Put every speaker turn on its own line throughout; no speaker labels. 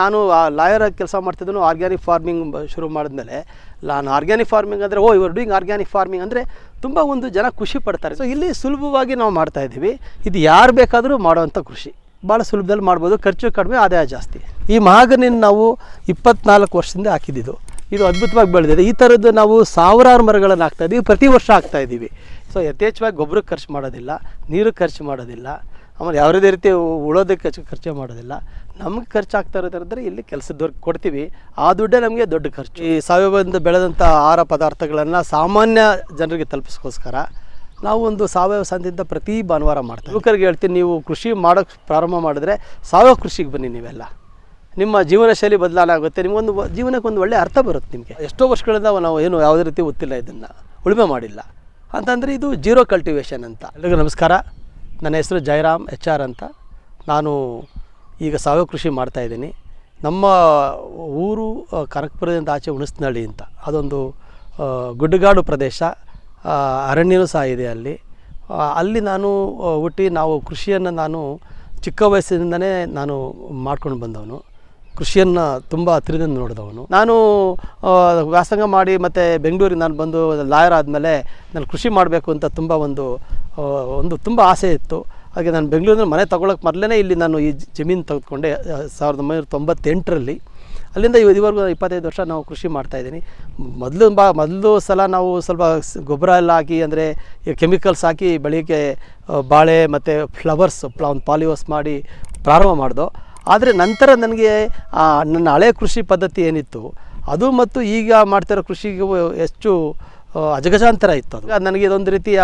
ನಾನು ಲಾಯರ್ ಆಗಿ ಕೆಲಸ ಮಾಡ್ತಿದ್ದನು ಆರ್ಗ್ಯಾನಿಕ್ ಫಾರ್ಮಿಂಗ್ ಶುರು ಮಾಡಿದ್ಮೇಲೆ. ನಾನು ಆರ್ಗ್ಯಾನಿಕ್ ಫಾರ್ಮಿಂಗ್ ಅಂದರೆ, ಓ, ಇವರು ಡೂಯಿಂಗ್ ಆರ್ಗ್ಯಾನಿಕ್ ಫಾರ್ಮಿಂಗ್ ಅಂದರೆ ತುಂಬ ಒಂದು ಜನ ಖುಷಿ ಪಡ್ತಾರೆ. ಸೊ ಇಲ್ಲಿ ಸುಲಭವಾಗಿ ನಾವು ಮಾಡ್ತಾ ಇದ್ದೀವಿ. ಇದು ಯಾರು ಬೇಕಾದರೂ ಮಾಡುವಂಥ ಕೃಷಿ. ಭಾಳ ಸುಲಭದಲ್ಲಿ ಮಾಡ್ಬೋದು. ಖರ್ಚು ಕಡಿಮೆ, ಆದಾಯ ಜಾಸ್ತಿ. ಈ ಮಹಾಗನಿನ ನಾವು ಇಪ್ಪತ್ನಾಲ್ಕು ವರ್ಷದಿಂದ ಹಾಕಿದ್ದು ಇದು ಅದ್ಭುತವಾಗಿ ಬೆಳೆದಿದೆ. ಈ ಥರದ್ದು ನಾವು ಸಾವಿರಾರು ಮರಗಳನ್ನು ಹಾಕ್ತಾ ಇದ್ದೀವಿ. ಪ್ರತಿ ವರ್ಷ ಹಾಕ್ತಾ ಇದ್ದೀವಿ. ಸೊ ಯಥೇಚ್ಛವಾಗಿ ಗೊಬ್ಬರಕ್ಕೆ ಖರ್ಚು ಮಾಡೋದಿಲ್ಲ, ನೀರು ಖರ್ಚು ಮಾಡೋದಿಲ್ಲ. ಆಮೇಲೆ ಯಾವುದೇ ರೀತಿ ಉಳೋದಕ್ಕೆ ಖರ್ಚು ಖರ್ಚು ಮಾಡೋದಿಲ್ಲ. ನಮ್ಗೆ ಖರ್ಚು ಆಗ್ತಾ ಇರೋದಂದ್ರೆ ಇಲ್ಲಿ ಕೆಲಸದವ್ರಿಗೆ ಕೊಡ್ತೀವಿ. ಆ ದುಡ್ಡೇ ನಮಗೆ ದೊಡ್ಡ ಖರ್ಚು. ಈ ಸಾವಯವದಿಂದ ಬೆಳೆದಂಥ ಆಹಾರ ಪದಾರ್ಥಗಳನ್ನು ಸಾಮಾನ್ಯ ಜನರಿಗೆ ತಲುಪಿಸ್ಕೋಸ್ಕರ ನಾವು ಒಂದು ಸಾವಯವ ಸಂತೆಯಿಂದ ಪ್ರತಿ ಭಾನುವಾರ ಮಾಡ್ತೀವಿ. ಯುವಕರಿಗೆ ಹೇಳ್ತೀನಿ, ನೀವು ಕೃಷಿ ಮಾಡೋಕ್ಕೆ ಪ್ರಾರಂಭ ಮಾಡಿದ್ರೆ ಸಾವಯವ ಕೃಷಿಗೆ ಬನ್ನಿ ನೀವೆಲ್ಲ. ನಿಮ್ಮ ಜೀವನ ಶೈಲಿ ಬದಲಾವಣೆ ಆಗುತ್ತೆ ನಿಮಗೊಂದು ಜೀವನಕ್ಕೆ ಒಂದು ಒಳ್ಳೆಯ ಅರ್ಥ ಬರುತ್ತೆ ನಿಮಗೆ. ಎಷ್ಟೋ ವರ್ಷಗಳಿಂದ ನಾವು ಏನು ಯಾವುದೇ ರೀತಿ ಗೊತ್ತಿಲ್ಲ ಇದನ್ನು, ಉಳುಮೆ ಮಾಡಿಲ್ಲ. ಅಂತಂದರೆ ಇದು ಜೀರೋ ಕಲ್ಟಿವೇಷನ್ ಅಂತ. ಎಲ್ಲರಿಗೂ ನಮಸ್ಕಾರ. ನನ್ನ ಹೆಸರು ಜಯರಾಮ್ ಎಚ್ ಆರ್ ಅಂತ. ನಾನು ಈಗ ಸಾವಯವ ಕೃಷಿ ಮಾಡ್ತಾಯಿದ್ದೀನಿ ನಮ್ಮ ಊರು ಕನಕಪುರದಿಂದ ಆಚೆ ಹುಣಸ್ನಳ್ಳಿ ಅಂತ. ಅದೊಂದು ಗುಡ್ಡಗಾಡು ಪ್ರದೇಶ. ಅರಣ್ಯನೂ ಸಹ ಇದೆ ಅಲ್ಲಿ. ಅಲ್ಲಿ ನಾನು ಹುಟ್ಟಿ ನಾವು ಕೃಷಿಯನ್ನು ನಾನು ಚಿಕ್ಕ ವಯಸ್ಸಿನಿಂದನೇ ನಾನು ಮಾಡ್ಕೊಂಡು ಬಂದವನು. ಕೃಷಿಯನ್ನು ತುಂಬ ಹತ್ತಿರದಿಂದ ನೋಡಿದವನು. ನಾನು ವ್ಯಾಸಂಗ ಮಾಡಿ ಮತ್ತು ಬೆಂಗಳೂರಿಗೆ ನಾನು ಬಂದು ಲಾಯರ್ ಆದಮೇಲೆ ನಾನು ಕೃಷಿ ಮಾಡಬೇಕು ಅಂತ ತುಂಬ ಒಂದು ಒಂದು ತುಂಬ ಆಸೆ ಇತ್ತು. ಹಾಗೆ ನಾನು ಬೆಂಗಳೂರಿನ ಮನೆ ತೊಗೊಳಕ್ಕೆ ಮೊದಲೇ ಇಲ್ಲಿ ನಾನು ಈ ಜಮೀನು ತೆಗೆದುಕೊಂಡೆ ಸಾವಿರದ ಒಂಬೈನೂರ ತೊಂಬತ್ತೆಂಟರಲ್ಲಿ. ಅಲ್ಲಿಂದ ಇವ- ಇದುವರೆಗೂ ಇಪ್ಪತ್ತೈದು ವರ್ಷ ನಾವು ಕೃಷಿ ಮಾಡ್ತಾಯಿದ್ದೀನಿ ಮೊದಲು ಬಾ, ಮೊದಲು ಸಲ ನಾವು ಸ್ವಲ್ಪ ಗೊಬ್ಬರ ಎಲ್ಲ ಹಾಕಿ ಅಂದರೆ ಕೆಮಿಕಲ್ಸ್ ಹಾಕಿ ಬೆಳಿಗ್ಗೆ ಬಾಳೆ ಮತ್ತು ಫ್ಲವರ್ಸ್, ಪ್ಲಾ, ಒಂದು ಮಾಡಿ ಪ್ರಾರಂಭ ಮಾಡ್ದೋ. ಆದರೆ ನಂತರ ನನಗೆ ನನ್ನ ಹಳೆ ಕೃಷಿ ಪದ್ಧತಿ ಏನಿತ್ತು, ಅದು ಮತ್ತು ಈಗ ಮಾಡ್ತಿರೋ ಕೃಷಿಗೂ ಹೆಚ್ಚು ಅಜಗಜಾಂತರ ಇತ್ತು ಅದು. ನನಗೆ ಇದೊಂದು ರೀತಿಯ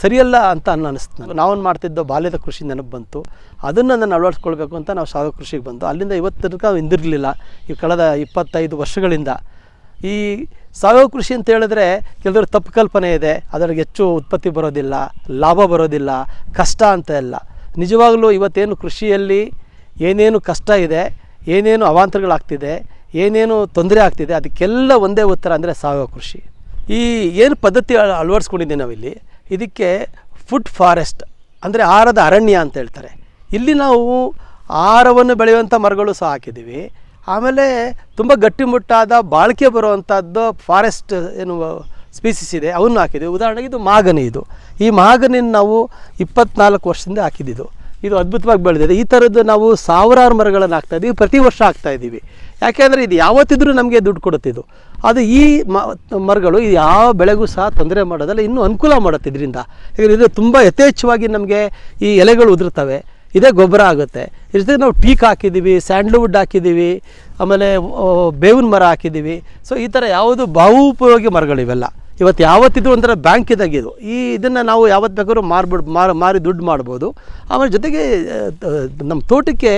ಸರಿಯಲ್ಲ ಅಂತ ಅನ್ನ ಅನಿಸ್ತು ನನಗೆ. ನಾವು ಮಾಡ್ತಿದ್ದೋ ಬಾಲ್ಯದ ಕೃಷಿ ನೆನಪು ಬಂತು. ಅದನ್ನು ನಾನು ಅಳವಡಿಸ್ಕೊಳ್ಬೇಕು ಅಂತ ನಾವು ಸಾವಯವ ಕೃಷಿಗೆ ಬಂದು. ಅಲ್ಲಿಂದ ಇವತ್ತು ತನಕ ಹಿಂದಿರಲಿಲ್ಲ. ಈ ಕಳೆದ ಇಪ್ಪತ್ತೈದು ವರ್ಷಗಳಿಂದ. ಈ ಸಾವಯವ ಕೃಷಿ ಅಂತ ಹೇಳಿದ್ರೆ ಕೆಲವರು ತಪ್ಪು ಕಲ್ಪನೆ ಇದೆ. ಅದರಲ್ಲಿ ಹೆಚ್ಚು ಉತ್ಪತ್ತಿ ಬರೋದಿಲ್ಲ, ಲಾಭ ಬರೋದಿಲ್ಲ, ಕಷ್ಟ ಅಂತ ಎಲ್ಲ. ನಿಜವಾಗಲೂ ಇವತ್ತೇನು ಕೃಷಿಯಲ್ಲಿ ಏನೇನು ಕಷ್ಟ ಇದೆ, ಏನೇನು ಅವಾಂತರಗಳಾಗ್ತಿದೆ, ಏನೇನು ತೊಂದರೆ ಆಗ್ತಿದೆ, ಅದಕ್ಕೆಲ್ಲ ಒಂದೇ ಉತ್ತರ ಅಂದರೆ ಸಾವಯವ ಕೃಷಿ. ಈ ಏನು ಪದ್ಧತಿ ಅಳ- ಅಳವಡಿಸ್ಕೊಂಡಿದ್ದೀವಿ ನಾವಿಲ್ಲಿ, ಇದಕ್ಕೆ ಫುಡ್ ಫಾರೆಸ್ಟ್ ಅಂದರೆ ಆಹಾರದ ಅರಣ್ಯ ಅಂತ ಹೇಳ್ತಾರೆ. ಇಲ್ಲಿ ನಾವು ಆಹಾರವನ್ನು ಬೆಳೆಯುವಂಥ ಮರಗಳು ಸಹ ಹಾಕಿದ್ದೀವಿ. ಆಮೇಲೆ ತುಂಬ ಗಟ್ಟಿಮುಟ್ಟಾದ ಬಾಳಿಕೆ ಬರುವಂಥದ್ದು ಫಾರೆಸ್ಟ್ ಏನು ಸ್ಪೀಸಿಸ್ ಇದೆ, ಅವನ್ನು ಹಾಕಿದ್ದೀವಿ. ಉದಾಹರಣೆಗೆ ಇದು ಮಾಗನಿ ಇದು. ಈ ಮಾಗನಿನ ನಾವು ಇಪ್ಪತ್ನಾಲ್ಕು ವರ್ಷದಿಂದ ಹಾಕಿದ್ದು ಇದು ಅದ್ಭುತವಾಗಿ ಬೆಳೆದಿದೆ. ಈ ಥರದ್ದು ನಾವು ಸಾವಿರಾರು ಮರಗಳನ್ನು ಹಾಕ್ತಾ ಇದ್ದೀವಿ ಪ್ರತಿ ವರ್ಷ ಹಾಕ್ತಾ ಇದ್ದೀವಿ ಯಾಕೆಂದರೆ ಇದು ಯಾವತ್ತಿದ್ರೂ ನಮಗೆ ದುಡ್ಡು ಕೊಡುತ್ತಿದ್ದು ಅದು ಈ ಮರಗಳು ಇದು ಯಾವ ಬೆಳೆಗೂ ಸಹ ತೊಂದರೆ ಮಾಡೋದಲ್ಲ, ಇನ್ನೂ ಅನುಕೂಲ ಮಾಡುತ್ತೆ ಇದರಿಂದ. ಯಾಕಂದರೆ ಇದು ತುಂಬ ಯಥೇಚ್ಛವಾಗಿ ನಮಗೆ ಈ ಎಲೆಗಳು ಉದುರ್ತವೆ, ಇದೇ ಗೊಬ್ಬರ ಆಗುತ್ತೆ. ಜೊತೆಗೆ ನಾವು ಟೀಕ್ ಹಾಕಿದ್ದೀವಿ, ಸ್ಯಾಂಡ್ಲ್ವುಡ್ ಹಾಕಿದ್ದೀವಿ, ಆಮೇಲೆ ಬೇವಿನ ಮರ ಹಾಕಿದ್ದೀವಿ. ಸೊ ಈ ಥರ ಯಾವುದು ಬಹುಪಯೋಗಿ ಮರಗಳು ಇವೆಲ್ಲ ಇವತ್ತು ಯಾವತ್ತಿದ್ರು ಒಂಥರ ಬ್ಯಾಂಕ್ ಇದ್ದಾಗ ಇದು. ಈ ಇದನ್ನು ನಾವು ಯಾವತ್ತು ಬೇಕಾದ್ರೂ ಮಾರ್ಬಿಡ್, ಮಾರಿ ಮಾರಿ ದುಡ್ಡು ಮಾಡ್ಬೋದು. ಆಮೇಲೆ ಜೊತೆಗೆ ನಮ್ಮ ತೋಟಕ್ಕೆ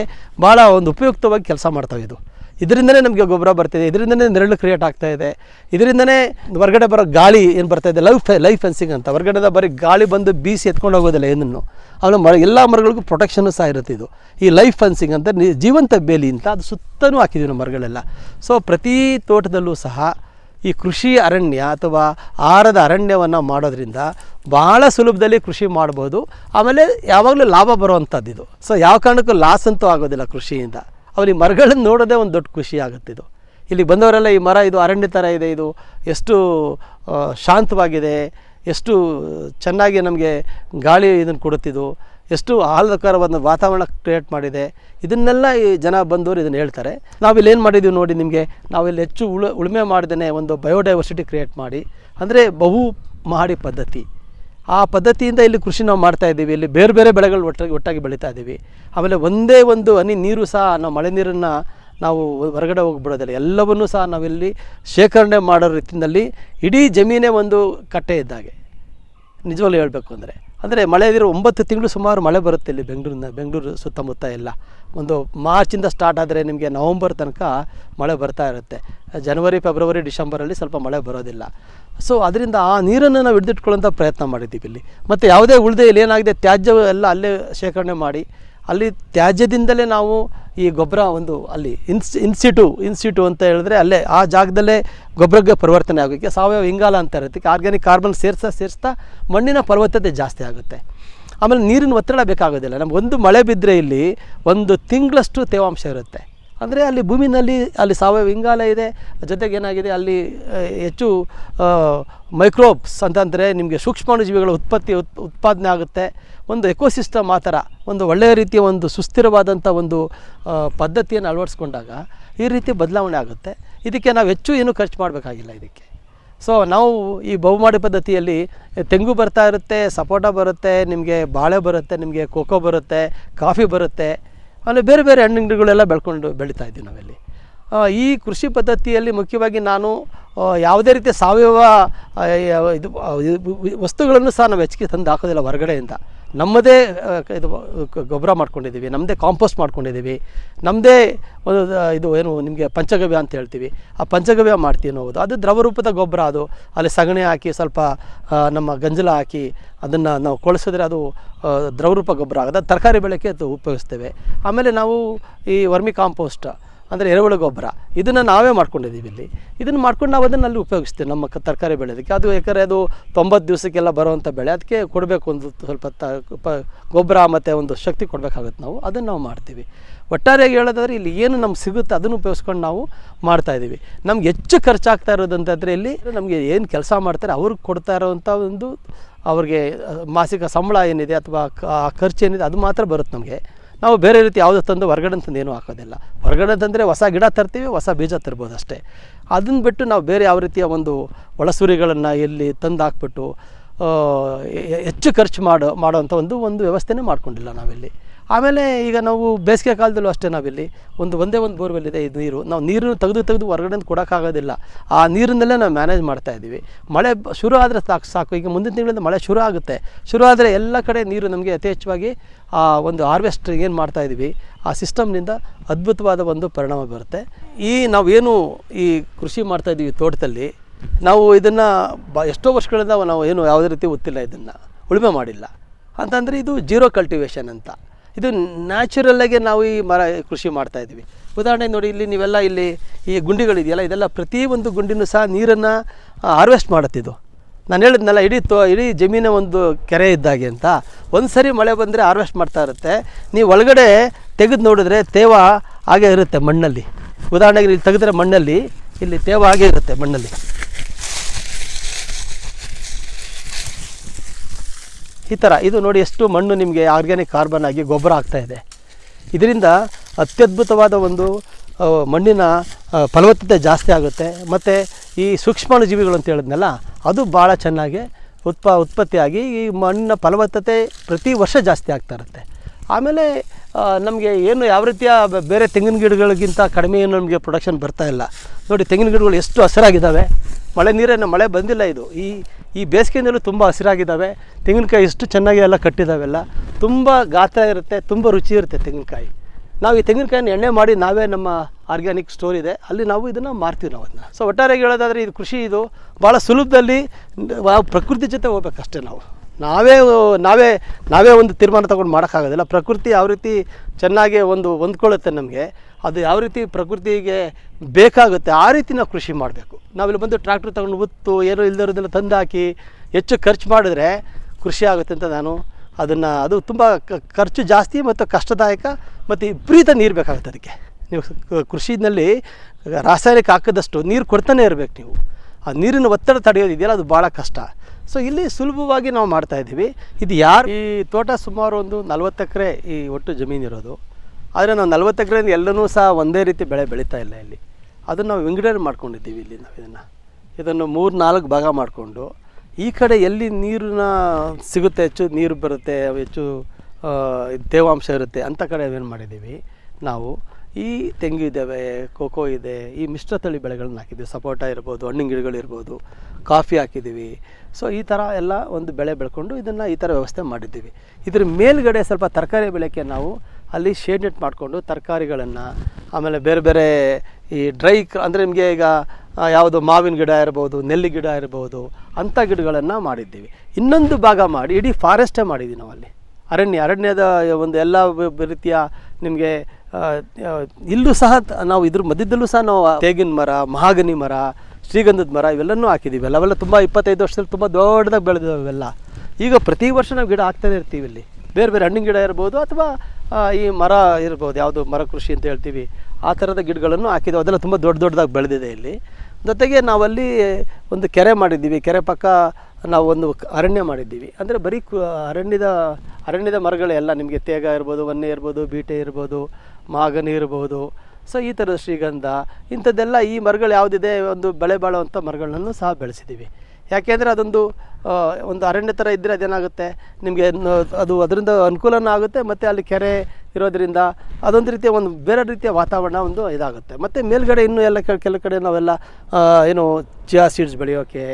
ಭಾಳ ಒಂದು ಉಪಯುಕ್ತವಾಗಿ ಕೆಲಸ ಮಾಡ್ತಾವೆ ಇದು ಇದರಿಂದನೇ ನಮಗೆ ಗೊಬ್ಬರ ಬರ್ತಿದೆ, ಇದರಿಂದನೇ ನೆರಳು ಕ್ರಿಯೇಟ್ ಆಗ್ತಾ ಇದೆ, ಇದರಿಂದನೇ ಹೊರಗಡೆ ಬರೋ ಗಾಳಿ ಏನು ಬರ್ತಾ ಇದೆ ಲೈಫ್ ಲೈಫ್ ಫೆನ್ಸಿಂಗ್ ಅಂತ. ಹೊರಗಡೆದ ಬರೀ ಗಾಳಿ ಬಂದು ಬೀಸಿ ಎತ್ಕೊಂಡು ಹೋಗೋದಿಲ್ಲ ಏನನ್ನು. ಅವನು ಮರ, ಎಲ್ಲ ಮರಗಳಿಗೂ ಪ್ರೊಟೆಕ್ಷನ್ ಸಹ ಇರುತ್ತೆ ಇದು. ಈ ಲೈಫ್ ಫೆನ್ಸಿಂಗ್ ಅಂತ, ಜೀವಂತ ಬೇಲಿ ಅಂತ, ಅದು ಸುತ್ತಲೂ ಹಾಕಿದ್ದೀವಿ ನಮ್ಮ ಮರಗಳೆಲ್ಲ. ಸೊ ಪ್ರತಿ ತೋಟದಲ್ಲೂ ಸಹ ಈ ಕೃಷಿ ಅರಣ್ಯ ಅಥವಾ ಆಹಾರದ ಅರಣ್ಯವನ್ನು ಮಾಡೋದ್ರಿಂದ ಭಾಳ ಸುಲಭದಲ್ಲಿ ಕೃಷಿ ಮಾಡ್ಬೋದು. ಆಮೇಲೆ ಯಾವಾಗಲೂ ಲಾಭ ಬರುವಂಥದ್ದು ಇದು. ಸೊ ಯಾವ ಕಾರಣಕ್ಕೂ ಲಾಸ್ ಅಂತೂ ಆಗೋದಿಲ್ಲ ಕೃಷಿಯಿಂದ. ಅವ್ರು ಈ ಮರಗಳನ್ನು ನೋಡೋದೇ ಒಂದು ದೊಡ್ಡ ಖುಷಿ ಆಗುತ್ತೆ ಇದು. ಇಲ್ಲಿ ಬಂದವರೆಲ್ಲ ಈ ಮರ ಇದು ಅರಣ್ಯ ಥರ ಇದೆ, ಇದು ಎಷ್ಟು ಶಾಂತವಾಗಿದೆ, ಎಷ್ಟು ಚೆನ್ನಾಗಿ ನಮಗೆ ಗಾಳಿ ಇದನ್ನು ಕೊಡುತ್ತಿದ್ದು. ಎಷ್ಟು ಆಹ್ಲಾದಕರವಾದ ವಾತಾವರಣ ಕ್ರಿಯೇಟ್ ಮಾಡಿದೆ. ಇದನ್ನೆಲ್ಲ ಈ ಜನ ಬಂದವರು ಇದನ್ನು ಹೇಳ್ತಾರೆ. ನಾವಿಲ್ಲಿ ಏನು ಮಾಡಿದ್ದೀವಿ ನೋಡಿ ನಿಮಗೆ. ನಾವಿಲ್ಲಿ ಹೆಚ್ಚು ಉಳು, ಉಳುಮೆ ಮಾಡ್ದೇ ಒಂದು ಬಯೋಡೈವರ್ಸಿಟಿ ಕ್ರಿಯೇಟ್ ಮಾಡಿ. ಅಂದರೆ ಬಹು ಮಹಡಿ ಪದ್ಧತಿ. ಆ ಪದ್ಧತಿಯಿಂದ ಇಲ್ಲಿ ಕೃಷಿ ನಾವು ಮಾಡ್ತಾ ಇದ್ದೀವಿ. ಇಲ್ಲಿ ಬೇರೆ ಬೇರೆ ಬೆಳೆಗಳು ಒಟ್ಟಾಗಿ ಒಟ್ಟಾಗಿ ಬೆಳೀತಾ ಇದ್ದೀವಿ. ಆಮೇಲೆ ಒಂದೇ ಒಂದು ಹನಿ ನೀರು ಸಹ ನಾವು ಮಳೆ ನೀರನ್ನು ನಾವು ಹೊರಗಡೆ ಹೋಗಿಬಿಡೋದಿಲ್ಲ. ಎಲ್ಲವನ್ನೂ ಸಹ ನಾವಿಲ್ಲಿ ಶೇಖರಣೆ ಮಾಡೋ ರೀತಿಯಲ್ಲಿ ಇಡೀ ಜಮೀನೇ ಒಂದು ಕಟ್ಟೆ ಇದ್ದಾಗೆ ನಿಜವಾಗ್ಲೂ ಹೇಳಬೇಕು ಅಂದರೆ. ಅಂದರೆ ಮಳೆ ಇರೋ ಒಂಬತ್ತು ತಿಂಗಳು ಸುಮಾರು ಮಳೆ ಬರುತ್ತೆ ಇಲ್ಲಿ ಬೆಂಗಳೂರಿನ, ಬೆಂಗಳೂರು ಸುತ್ತಮುತ್ತ ಎಲ್ಲ. ಒಂದು ಮಾರ್ಚಿಂದ ಸ್ಟಾರ್ಟ್ ಆದರೆ ನಿಮಗೆ ನವಂಬರ್ ತನಕ ಮಳೆ ಬರ್ತಾ ಇರುತ್ತೆ. ಜನವರಿ, ಫೆಬ್ರವರಿ, ಡಿಸೆಂಬರಲ್ಲಿ ಸ್ವಲ್ಪ ಮಳೆ ಬರೋದಿಲ್ಲ. ಸೊ ಅದರಿಂದ ಆ ನೀರನ್ನು ನಾವು ಹಿಡಿದಿಟ್ಕೊಳ್ಳೋಂಥ ಪ್ರಯತ್ನ ಮಾಡಿದ್ದೀವಿ ಇಲ್ಲಿ. ಮತ್ತು ಯಾವುದೇ ಉಳಿದೇ ಇಲ್ಲಿ ಏನಾಗಿದೆ, ತ್ಯಾಜ್ಯ ಎಲ್ಲ ಅಲ್ಲೇ ಶೇಖರಣೆ ಮಾಡಿ, ಅಲ್ಲಿ ತ್ಯಾಜ್ಯದಿಂದಲೇ ನಾವು ಈ ಗೊಬ್ಬರ ಒಂದು ಅಲ್ಲಿ ಇನ್ಸ್ ಇನ್ಸಿಟು ಇನ್ಸಿಟು ಅಂತ ಹೇಳಿದ್ರೆ ಅಲ್ಲೇ ಆ ಜಾಗದಲ್ಲೇ ಗೊಬ್ಬರಕ್ಕೆ ಪರಿವರ್ತನೆ ಆಗೋಕ್ಕೆ ಸಾವಯವ ಇಂಗಾಲ ಅಂತ ಇರುತ್ತೆ. ಆರ್ಗ್ಯಾನಿಕ್ ಕಾರ್ಬನ್ ಸೇರಿಸ್ತಾ ಸೇರಿಸ್ತಾ ಮಣ್ಣಿನ ಫಲವತ್ತತೆ ಜಾಸ್ತಿ ಆಗುತ್ತೆ. ಆಮೇಲೆ ನೀರಿನ ಒತ್ತಡ ಬೇಕಾಗೋದಿಲ್ಲ. ನಮ್ಗೆ ಒಂದು ಮಳೆ ಬಿದ್ದರೆ ಇಲ್ಲಿ ಒಂದು ತಿಂಗಳಷ್ಟು ತೇವಾಂಶ ಇರುತ್ತೆ. ಅಂದರೆ ಅಲ್ಲಿ ಭೂಮಿನಲ್ಲಿ ಅಲ್ಲಿ ಸಾವಯವ ಇಂಗಾಲ ಇದೆ, ಜೊತೆಗೆ ಏನಾಗಿದೆ ಅಲ್ಲಿ ಹೆಚ್ಚು ಮೈಕ್ರೋಬ್ಸ್ ಅಂತಂದರೆ ನಿಮಗೆ ಸೂಕ್ಷ್ಮಾಣುಜೀವಿಗಳ ಉತ್ಪತ್ತಿ, ಉತ್, ಉತ್ಪಾದನೆ ಆಗುತ್ತೆ. ಒಂದು ಎಕೋಸಿಸ್ಟಮ್ ಆ ಥರ, ಒಂದು ಒಳ್ಳೆಯ ರೀತಿಯ ಒಂದು ಸುಸ್ಥಿರವಾದಂಥ ಒಂದು ಪದ್ಧತಿಯನ್ನು ಅಳವಡಿಸ್ಕೊಂಡಾಗ ಈ ರೀತಿ ಬದಲಾವಣೆ ಆಗುತ್ತೆ. ಇದಕ್ಕೆ ನಾವು ಹೆಚ್ಚು ಏನು ಖರ್ಚು ಮಾಡಬೇಕಾಗಿಲ್ಲ ಇದಕ್ಕೆ. ಸೊ ನಾವು ಈ ಬಹುಮಾಡಿ ಪದ್ಧತಿಯಲ್ಲಿ ತೆಂಗು ಬರ್ತಾ ಇರುತ್ತೆ, ಸಪೋಟ ಬರುತ್ತೆ, ನಿಮಗೆ ಬಾಳೆ ಬರುತ್ತೆ, ನಿಮಗೆ ಕೋಕೋ ಬರುತ್ತೆ, ಕಾಫಿ ಬರುತ್ತೆ. ಆಮೇಲೆ ಬೇರೆ ಬೇರೆ ಹಣ್ಣು ಗಿಡಗಳೆಲ್ಲ ಬೆಳ್ಕೊಂಡು ಬೆಳೀತಾ ಇದ್ದೀವಿ ನಾವಲ್ಲಿ. ಈ ಕೃಷಿ ಪದ್ಧತಿಯಲ್ಲಿ ಮುಖ್ಯವಾಗಿ ನಾನು ಯಾವುದೇ ರೀತಿಯ ಸಾವಯವ ಇದು ವಸ್ತುಗಳನ್ನು ಸಹ ನಾವು ಹೆಚ್ಚಿಗೆ ತಂದು ಹಾಕೋದಿಲ್ಲ ಹೊರಗಡೆಯಿಂದ. ನಮ್ಮದೇ ಇದು ಗೊಬ್ಬರ ಮಾಡ್ಕೊಂಡಿದ್ದೀವಿ, ನಮ್ಮದೇ ಕಾಂಪೋಸ್ಟ್ ಮಾಡ್ಕೊಂಡಿದ್ದೀವಿ, ನಮ್ಮದೇ ಒಂದು ಇದು ಏನು ನಿಮಗೆ ಪಂಚಗವ್ಯ ಅಂತ ಹೇಳ್ತೀವಿ, ಆ ಪಂಚಗವ್ಯ ಮಾಡ್ತೀವಿ ಅನ್ನೋದು. ಅದು ದ್ರವ ರೂಪದ ಗೊಬ್ಬರ ಅದು. ಅಲ್ಲಿ ಸಗಣಿ ಹಾಕಿ, ಸ್ವಲ್ಪ ನಮ್ಮ ಗಂಜಲ ಹಾಕಿ, ಅದನ್ನು ನಾವು ಕೊಳಿಸಿದ್ರೆ ಅದು ದ್ರವರೂಪ ಗೊಬ್ಬರ ಆಗುತ್ತೆ. ತರಕಾರಿ ಬೆಳೆಗೆ ಅದು ಉಪಯೋಗಿಸ್ತೇವೆ. ಆಮೇಲೆ ನಾವು ಈ ವರ್ಮಿ ಕಾಂಪೋಸ್ಟ್ ಅಂದರೆ ಎರೆಹುಳು ಗೊಬ್ಬರ. ಇದನ್ನು ನಾವೇ ಮಾಡ್ಕೊಂಡಿದ್ದೀವಿ ಇಲ್ಲಿ. ಇದನ್ನು ಮಾಡ್ಕೊಂಡು ನಾವು ಅದನ್ನು ಅಲ್ಲಿ ಉಪಯೋಗಿಸ್ತೀವಿ ನಮ್ಮ ತರಕಾರಿ ಬೆಳೆಯೋದಕ್ಕೆ. ಅದು ಯಾಕಂದರೆ ಅದು ತೊಂಬತ್ತು ದಿವಸಕ್ಕೆಲ್ಲ ಬರುವಂಥ ಬೆಳೆ. ಅದಕ್ಕೆ ಕೊಡಬೇಕು ಒಂದು ಸ್ವಲ್ಪ ತ ಪ ಗೊಬ್ಬರ ಮತ್ತು ಒಂದು ಶಕ್ತಿ ಕೊಡಬೇಕಾಗುತ್ತೆ ನಾವು. ಅದನ್ನು ನಾವು ಮಾಡ್ತೀವಿ. ಒಟ್ಟಾರೆಯಾಗಿ ಹೇಳೋದಾದ್ರೆ ಇಲ್ಲಿ ಏನು ನಮ್ಗೆ ಸಿಗುತ್ತೆ ಅದನ್ನು ಉಪಯೋಗಿಸ್ಕೊಂಡು ನಾವು ಮಾಡ್ತಾಯಿದ್ದೀವಿ ನಮ್ಗೆ ಹೆಚ್ಚು ಖರ್ಚಾಗ್ತಾ ಇರೋದಂತಂದರೆ ಇಲ್ಲಿ ನಮಗೆ ಏನು ಕೆಲಸ ಮಾಡ್ತಾರೆ ಅವ್ರಿಗೆ ಕೊಡ್ತಾ ಇರೋವಂಥ ಒಂದು ಅವ್ರಿಗೆ ಮಾಸಿಕ ಸಂಬಳ ಏನಿದೆ ಅಥವಾ ಖರ್ಚು ಏನಿದೆ ಅದು ಮಾತ್ರ ಬರುತ್ತೆ ನಮಗೆ. ನಾವು ಬೇರೆ ರೀತಿ ಯಾವುದೋ ತಂದು ಹೊರಗಡೆ ತಂದು ಏನೂ ಹಾಕೋದಿಲ್ಲ. ಹೊರಗಡೆ ತಂದರೆ ಹೊಸ ಗಿಡ ತರ್ತೀವಿ, ಹೊಸ ಬೀಜ ತರ್ಬೋದು ಅಷ್ಟೇ ಅದನ್ನು ಬಿಟ್ಟು ನಾವು ಬೇರೆ ಯಾವ ರೀತಿಯ ಒಂದು ಒಳಸುರಿಗಳನ್ನು ಎಲ್ಲಿ ತಂದು ಹಾಕ್ಬಿಟ್ಟು ಹೆಚ್ಚು ಖರ್ಚು ಮಾಡೋ, ಮಾಡೋವಂಥ ಒಂದು ಒಂದು ವ್ಯವಸ್ಥೆನೇ ಮಾಡ್ಕೊಂಡಿಲ್ಲ ನಾವಿಲ್ಲಿ. ಆಮೇಲೆ ಈಗ ನಾವು ಬೇಸಿಗೆ ಕಾಲದಲ್ಲೂ ಅಷ್ಟೇ ನಾವಿಲ್ಲಿ ಒಂದು ಒಂದೇ ಒಂದು ಬೋರ್ವೆಲ್ ಇದೆ ಇದು ನೀರು. ನಾವು ನೀರು ತೆಗೆದು ತೆಗೆದು ಹೊರಗಡೆ ಕೊಡೋಕ್ಕಾಗೋದಿಲ್ಲ ಆ ನೀರಿನಲ್ಲೇ ನಾವು ಮ್ಯಾನೇಜ್ ಮಾಡ್ತಾ ಇದ್ದೀವಿ. ಮಳೆ ಶುರು ಆದರೆ ಸಾಕು ಸಾಕು. ಈಗ ಮುಂದಿನ ತಿಂಗಳಿಂದ ಮಳೆ ಶುರು ಆಗುತ್ತೆ. ಶುರು ಆದರೆ ಎಲ್ಲ ಕಡೆ ನೀರು ನಮಗೆ ಯಥೇಚ್ಛವಾಗಿ, ಆ, ಒಂದು ಹಾರ್ವೆಸ್ಟ್ ಏನು ಮಾಡ್ತಾ ಇದ್ದೀವಿ? ಆ ಸಿಸ್ಟಮ್ನಿಂದ ಅದ್ಭುತವಾದ ಒಂದು ಪರಿಣಾಮ ಬರುತ್ತೆ. ಈ ನಾವೇನು ಈ ಕೃಷಿ ಮಾಡ್ತಾ ಇದ್ದೀವಿ ತೋಟದಲ್ಲಿ, ನಾವು ಇದನ್ನು ಬ ಎಷ್ಟೋ ವರ್ಷಗಳಿಂದ ನಾವು ಏನು ಯಾವುದೇ ರೀತಿ ಗೊತ್ತಿಲ್ಲ ಇದನ್ನು. ಉಳುಮೆ ಮಾಡಿಲ್ಲ. ಅಂತಂದರೆ ಇದು ಜೀರೋ ಕಲ್ಟಿವೇಷನ್ ಅಂತ. ಇದು ನ್ಯಾಚುರಲ್ಲಾಗೆ ನಾವು ಈ ಮರ ಕೃಷಿ ಮಾಡ್ತಾ ಇದ್ದೀವಿ. ಉದಾಹರಣೆಗೆ ನೋಡಿ, ಇಲ್ಲಿ ನೀವೆಲ್ಲ ಇಲ್ಲಿ ಈ ಗುಂಡಿಗಳಿದೆಯಲ್ಲ, ಇದೆಲ್ಲ ಪ್ರತಿ ಒಂದು ಗುಂಡಿನೂ ಸಹ ನೀರನ್ನು ಹಾರ್ವೆಸ್ಟ್ ಮಾಡುತ್ತಿದ್ದು ನಾನು ಹೇಳಿದ್ನಲ್ಲ, ಇಡೀ ತೋ, ಇಡೀ ಜಮೀನ ಒಂದು ಕೆರೆ ಇದ್ದಾಗೆ ಅಂತ. ಒಂದು ಸರಿ ಮಳೆ ಬಂದರೆ ಹಾರ್ವೆಸ್ಟ್ ಮಾಡ್ತಾ ಇರುತ್ತೆ. ನೀವು ಒಳಗಡೆ ತೆಗೆದು ನೋಡಿದ್ರೆ ತೇವ ಹಾಗೆ ಇರುತ್ತೆ ಮಣ್ಣಲ್ಲಿ. ಉದಾಹರಣೆಗೆ ಇಲ್ಲಿ ತೆಗೆದ್ರೆ ಮಣ್ಣಲ್ಲಿ, ಇಲ್ಲಿ ತೇವ ಹಾಗೆ ಇರುತ್ತೆ ಮಣ್ಣಲ್ಲಿ. ಈ ಥರ ಇದು ನೋಡಿ ಎಷ್ಟು ಮಣ್ಣು ನಿಮಗೆ ಆರ್ಗ್ಯಾನಿಕ್ ಕಾರ್ಬನ್ ಆಗಿ ಗೊಬ್ಬರ ಆಗ್ತಾ ಇದೆ. ಇದರಿಂದ ಅತ್ಯದ್ಭುತವಾದ ಒಂದು ಮಣ್ಣಿನ ಫಲವತ್ತತೆ ಜಾಸ್ತಿ ಆಗುತ್ತೆ. ಮತ್ತು ಈ ಸೂಕ್ಷ್ಮಾಣುಜೀವಿಗಳು ಅಂತ ಹೇಳಿದ್ನಲ್ಲ, ಅದು ಭಾಳ ಚೆನ್ನಾಗಿ ಉತ್ಪ, ಉತ್ಪತ್ತಿಯಾಗಿ ಈ ಮಣ್ಣಿನ ಫಲವತ್ತತೆ ಪ್ರತಿ ವರ್ಷ ಜಾಸ್ತಿ ಆಗ್ತಾ ಇರುತ್ತೆ. ಆಮೇಲೆ ನಮಗೆ ಏನು ಯಾವ ರೀತಿಯ ಬೇರೆ ತೆಂಗಿನ ಗಿಡಗಳಿಗಿಂತ ಕಡಿಮೆ ಏನು ನಮಗೆ ಪ್ರೊಡಕ್ಷನ್ ಬರ್ತಾ ಇಲ್ಲ. ನೋಡಿ, ತೆಂಗಿನ ಗಿಡಗಳು ಎಷ್ಟು ಹಸಿರಾಗಿದ್ದಾವೆ. ಮಳೆ ನೀರೇನು, ಮಳೆ ಬಂದಿಲ್ಲ ಇದು. ಈ ಈ ಬೇಸಿಗೆಯಿಂದಲೂ ತುಂಬ ಹಸಿರಾಗಿದ್ದಾವೆ. ತೆಂಗಿನಕಾಯಿ ಎಷ್ಟು ಚೆನ್ನಾಗಿ ಎಲ್ಲ ಕಟ್ಟಿದ್ದಾವೆಲ್ಲ. ತುಂಬ ಗಾತ್ರ ಇರುತ್ತೆ, ತುಂಬ ರುಚಿ ಇರುತ್ತೆ ತೆಂಗಿನಕಾಯಿ. ನಾವು ಈ ತೆಂಗಿನಕಾಯಿನ ಎಣ್ಣೆ ಮಾಡಿ ನಾವೇ ನಮ್ಮ ಆರ್ಗ್ಯಾನಿಕ್ ಸ್ಟೋರ್ ಇದೆ. ಅಲ್ಲಿ ನಾವು ಇದನ್ನು ಮಾರ್ತೀವಿ ನಾವು ಅದನ್ನ ಸೊ ಒಟ್ಟಾರೆಯಾಗಿ ಹೇಳೋದಾದರೆ ಇದು ಕೃಷಿ ಇದು ಭಾಳ ಸುಲಭದಲ್ಲಿ ಪ್ರಕೃತಿ ಜೊತೆ ಹೋಗ್ಬೇಕಷ್ಟೇ ನಾವು. ನಾವೇ ನಾವೇ ನಾವೇ ಒಂದು ತೀರ್ಮಾನ ತಗೊಂಡು ಮಾಡೋಕ್ಕಾಗೋದಿಲ್ಲ. ಪ್ರಕೃತಿ ಯಾವ ರೀತಿ ಚೆನ್ನಾಗಿ ಒಂದು ಹೊಂದ್ಕೊಳ್ಳುತ್ತೆ ನಮಗೆ ಅದು ಯಾವ ರೀತಿ ಪ್ರಕೃತಿಗೆ ಬೇಕಾಗುತ್ತೆ, ಆ ರೀತಿ ನಾವು ಕೃಷಿ ಮಾಡಬೇಕು. ನಾವಿಲ್ಲಿ ಬಂದು ಟ್ರ್ಯಾಕ್ಟ್ರ್ ತಗೊಂಡು ಉತ್ತು, ಏನೋ ಇಲ್ದಿರೋದೆಲ್ಲ ತಂದು ಹಾಕಿ ಹೆಚ್ಚು ಖರ್ಚು ಮಾಡಿದ್ರೆ ಕೃಷಿ ಆಗುತ್ತೆ ಅಂತ ನಾನು ಅದನ್ನು, ಅದು ತುಂಬ ಖರ್ಚು ಜಾಸ್ತಿ ಮತ್ತು ಕಷ್ಟದಾಯಕ ಮತ್ತು ವಿಪರೀತ ನೀರು ಬೇಕಾಗುತ್ತೆ ಅದಕ್ಕೆ. ನೀವು ಕೃಷಿನಲ್ಲಿ ರಾಸಾಯನಿಕ ಹಾಕದಷ್ಟು ನೀರು ಕೊಡ್ತಾನೆ ಇರಬೇಕು ನೀವು. ಆ ನೀರಿನ ಒತ್ತಡ ತಡೆಯೋದಿದೆಯಲ್ಲ ಅದು ಭಾಳ ಕಷ್ಟ. ಸೊ ಇಲ್ಲಿ ಸುಲಭವಾಗಿ ನಾವು ಮಾಡ್ತಾಯಿದ್ದೀವಿ ಇದು ಯಾರು? ಈ ತೋಟ ಸುಮಾರು ಒಂದು ನಲ್ವತ್ತು ಎಕರೆ ಈ ಒಟ್ಟು ಜಮೀನಿರೋದು. ಆದರೆ ನಾವು ನಲ್ವತ್ತು ಎಕರೆಯಿಂದ ಎಲ್ಲನೂ ಸಹ ಒಂದೇ ರೀತಿ ಬೆಳೆ ಬೆಳೀತಾ ಇಲ್ಲ ಇಲ್ಲಿ. ಅದನ್ನು ನಾವು ವಿಂಗಡಣೆ ಮಾಡ್ಕೊಂಡಿದ್ದೀವಿ ಇಲ್ಲಿ ನಾವು ಇದನ್ನು. ಇದನ್ನು ಮೂರು ನಾಲ್ಕು ಭಾಗ ಮಾಡಿಕೊಂಡು, ಈ ಕಡೆ ಎಲ್ಲಿ ನೀರಿನ ಸಿಗುತ್ತೆ, ಹೆಚ್ಚು ನೀರು ಬರುತ್ತೆ, ಹೆಚ್ಚು ತೇವಾಂಶ ಇರುತ್ತೆ ಅಂಥ ಕಡೆ ಏನು ಮಾಡಿದ್ದೀವಿ. ನಾವು ಈ ತೆಂಗು ಇದ್ದಾವೆ ಕೋಕೋ ಇದೆ, ಈ ಮಿಶ್ರ ತಳಿ ಬೆಳೆಗಳನ್ನ ಹಾಕಿದ್ದೀವಿ. ಸಪೋಟ ಇರ್ಬೋದು, ಹಣ್ಣಿನ ಗಿಡಗಳಿರ್ಬೋದು ಕಾಫಿ ಹಾಕಿದ್ದೀವಿ. ಸೊ ಈ ಥರ ಎಲ್ಲ ಒಂದು ಬೆಳೆ ಬೆಳ್ಕೊಂಡು ಇದನ್ನು ಈ ಥರ ವ್ಯವಸ್ಥೆ ಮಾಡಿದ್ದೀವಿ. ಇದ್ರ ಮೇಲ್ಗಡೆ ಸ್ವಲ್ಪ ತರಕಾರಿ ಬೆಳೆಗೆ ನಾವು ಅಲ್ಲಿ ಶೇಡ್ ನೆಟ್ ಮಾಡಿಕೊಂಡು ತರಕಾರಿಗಳನ್ನು, ಆಮೇಲೆ ಬೇರೆ ಬೇರೆ ಈ ಡ್ರೈ ಅಂದರೆ ನಿಮಗೆ ಈಗ ಯಾವುದು ಮಾವಿನ ಗಿಡ ಇರ್ಬೋದು, ನೆಲ್ಲಿ ಗಿಡ ಇರ್ಬೋದು, ಅಂಥ ಗಿಡಗಳನ್ನು ಮಾಡಿದ್ದೀವಿ. ಇನ್ನೊಂದು ಭಾಗ ಮಾಡಿ, ಇಡೀ ಫಾರೆಸ್ಟೇ ಮಾಡಿದ್ದೀವಿ ನಾವು ಅಲ್ಲಿ ಅರಣ್ಯ, ಅರಣ್ಯದ ಒಂದು ಎಲ್ಲ ರೀತಿಯ ನಿಮಗೆ ಇಲ್ಲೂ ಸಹ ನಾವು ಇದ್ರ ಮಧ್ಯದಲ್ಲೂ ಸಹ ನಾವು ತೇಗಿನ ಮರ, ಮಹಾಗನಿ ಮರ, ಶ್ರೀಗಂಧದ ಮರ ಇವೆಲ್ಲನೂ ಹಾಕಿದ್ದೀವಿ. ಅಲ್ಲವೆಲ್ಲ ತುಂಬ ಇಪ್ಪತ್ತೈದು ವರ್ಷದಲ್ಲಿ ತುಂಬ ದೊಡ್ಡದಾಗಿ ಬೆಳೆದಿವೆ ಇವೆಲ್ಲ. ಈಗ ಪ್ರತಿ ವರ್ಷ ನಾವು ಗಿಡ ಹಾಕ್ತಾನೆ ಇರ್ತೀವಿ ಇಲ್ಲಿ. ಬೇರೆ ಬೇರೆ ಹಣ್ಣಿನ ಗಿಡ ಇರ್ಬೋದು ಅಥವಾ ಈ ಮರ ಇರ್ಬೋದು, ಯಾವುದು ಮರ ಕೃಷಿ ಅಂತ ಹೇಳ್ತೀವಿ, ಆ ಥರದ ಗಿಡಗಳನ್ನು ಹಾಕಿದ್ದೆವು ಅದೆಲ್ಲ ತುಂಬ ದೊಡ್ಡ ದೊಡ್ಡದಾಗಿ ಬೆಳೆದಿದೆ ಇಲ್ಲಿ. ಜೊತೆಗೆ ನಾವಲ್ಲಿ ಒಂದು ಕೆರೆ ಮಾಡಿದ್ದೀವಿ. ಕೆರೆ ಪಕ್ಕ ನಾವು ಒಂದು ಅರಣ್ಯ ಮಾಡಿದ್ದೀವಿ. ಅಂದರೆ ಬರೀ ಅರಣ್ಯದ ಅರಣ್ಯದ ಮರಗಳೆಲ್ಲ ನಿಮಗೆ ತೇಗ ಇರ್ಬೋದು, ವನ್ನೆ ಇರ್ಬೋದು, ಬೀಟೆ ಇರ್ಬೋದು, ಮಾಗನಿ ಇರ್ಬೋದು. ಸೊ ಈ ಥರದ ಶ್ರೀಗಂಧ, ಇಂಥದ್ದೆಲ್ಲ ಈ ಮರಗಳು ಯಾವುದಿದೆ, ಒಂದು ಬೆಳೆ ಬಾಳುವಂಥ ಮರಗಳನ್ನು ಸಹ ಬೆಳೆಸಿದ್ದೀವಿ. ಯಾಕೆಂದರೆ ಅದೊಂದು ಒಂದು ಅರಣ್ಯ ಥರ ಇದ್ದರೆ ಅದೇನಾಗುತ್ತೆ? ನಿಮಗೆ ಅದು ಅದರಿಂದ ಅನುಕೂಲನೂ ಆಗುತ್ತೆ, ಮತ್ತು ಅಲ್ಲಿ ಕೆರೆ ಇರೋದರಿಂದ ಅದೊಂದು ರೀತಿಯ ಒಂದು ಬೇರೆ ರೀತಿಯ ವಾತಾವರಣ ಒಂದು ಇದಾಗುತ್ತೆ. ಮತ್ತು ಮೇಲ್ಗಡೆ ಇನ್ನೂ ಎಲ್ಲ ಕೆಲವು ಕಡೆ ನಾವೆಲ್ಲ ಏನು ಚಿಯಾ ಸೀಡ್ಸ್ ಬೆಳೆಯೋಕ್ಕೆ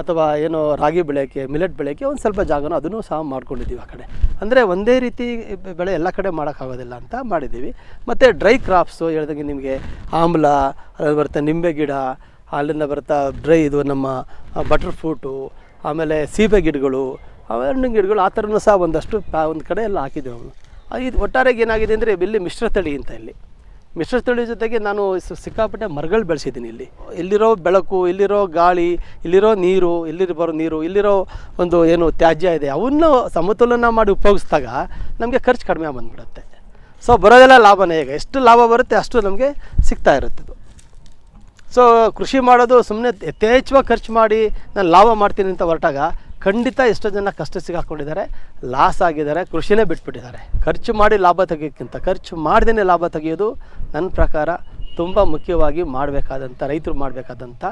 ಅಥವಾ ಏನು ರಾಗಿ ಬೆಳೆಯೋಕ್ಕೆ ಮಿಲೆಟ್ ಬೆಳೆಯೋಕ್ಕೆ ಒಂದು ಸ್ವಲ್ಪ ಜಾಗನ ಅದನ್ನು ಸಹ ಮಾಡ್ಕೊಂಡಿದ್ದೀವಿ ಆ ಕಡೆ. ಅಂದರೆ ಒಂದೇ ರೀತಿ ಬೆಳೆ ಎಲ್ಲ ಕಡೆ ಮಾಡೋಕ್ಕಾಗೋದಿಲ್ಲ ಅಂತ ಮಾಡಿದ್ದೀವಿ. ಮತ್ತು ಡ್ರೈ ಕ್ರಾಪ್ಸು ಹೇಳ್ದಂಗೆ ನಿಮಗೆ ಆಮ್ಲ ಬರುತ್ತೆ ನಿಂಬೆ ಗಿಡ ಅಲ್ಲಿಂದ ಬರ್ತಾ ಡ್ರೈ ಇದು ನಮ್ಮ ಬಟರ್ ಫ್ರೂಟು ಆಮೇಲೆ ಸೀಬೆ ಗಿಡಗಳು ಹಣ್ಣಿನ ಗಿಡಗಳು ಆ ಥರನೂ ಸಹ ಒಂದಷ್ಟು ಒಂದು ಕಡೆ ಎಲ್ಲ ಹಾಕಿದ್ದೆವು ಇದು ಒಟ್ಟಾರೆಗೆ ಏನಾಗಿದೆ ಅಂದರೆ ಇಲ್ಲಿ ಮಿಶ್ರತಳಿ ಅಂತ ಇಲ್ಲಿ. ಮಿಶ್ರತಳಿ ಜೊತೆಗೆ ನಾನು ಸಿಕ್ಕಾಪಟ್ಟೆ ಮರಗಳು ಬೆಳೆಸಿದ್ದೀನಿ ಇಲ್ಲಿ. ಇಲ್ಲಿರೋ ಬೆಳಕು, ಇಲ್ಲಿರೋ ಗಾಳಿ, ಇಲ್ಲಿರೋ ನೀರು ಇಲ್ಲಿ ಬರೋ ನೀರು, ಇಲ್ಲಿರೋ ಒಂದು ಏನು ತ್ಯಾಜ್ಯ ಇದೆ, ಅವನ್ನು ಸಮತೋಲನ ಮಾಡಿ ಉಪಯೋಗಿಸಿದಾಗ ನಮಗೆ ಖರ್ಚು ಕಡಿಮೆ ಬಂದ್ಬಿಡುತ್ತೆ. ಸೊ ಬರೋದೆಲ್ಲ ಲಾಭನೇ ಈಗ. ಎಷ್ಟು ಲಾಭ ಬರುತ್ತೆ ಅಷ್ಟು ನಮಗೆ ಸಿಗ್ತಾ ಇರುತ್ತೆ ಸೊ ಕೃಷಿ ಮಾಡೋದು ಸುಮ್ಮನೆ ಯಥೇಚ್ಛವಾಗಿ ಖರ್ಚು ಮಾಡಿ ನಾನು ಲಾಭ ಮಾಡ್ತೀನಿ ಅಂತ ಹೊರಟಾಗ ಖಂಡಿತ ಎಷ್ಟೋ ಜನ ಕಷ್ಟ ಸಿಗಾಕೊಂಡಿದ್ದಾರೆ ಲಾಸ್ ಆಗಿದ್ದಾರೆ, ಕೃಷಿನೇ ಬಿಟ್ಬಿಟ್ಟಿದ್ದಾರೆ. ಖರ್ಚು ಮಾಡಿ ಲಾಭ ತೆಗಿಯೋಕ್ಕಿಂತ ಖರ್ಚು ಮಾಡ್ದೇ ಲಾಭ ತೆಗೆಯೋದು ನನ್ನ ಪ್ರಕಾರ ತುಂಬ ಮುಖ್ಯವಾಗಿ ಮಾಡಬೇಕಾದಂಥ, ರೈತರು ಮಾಡಬೇಕಾದಂಥ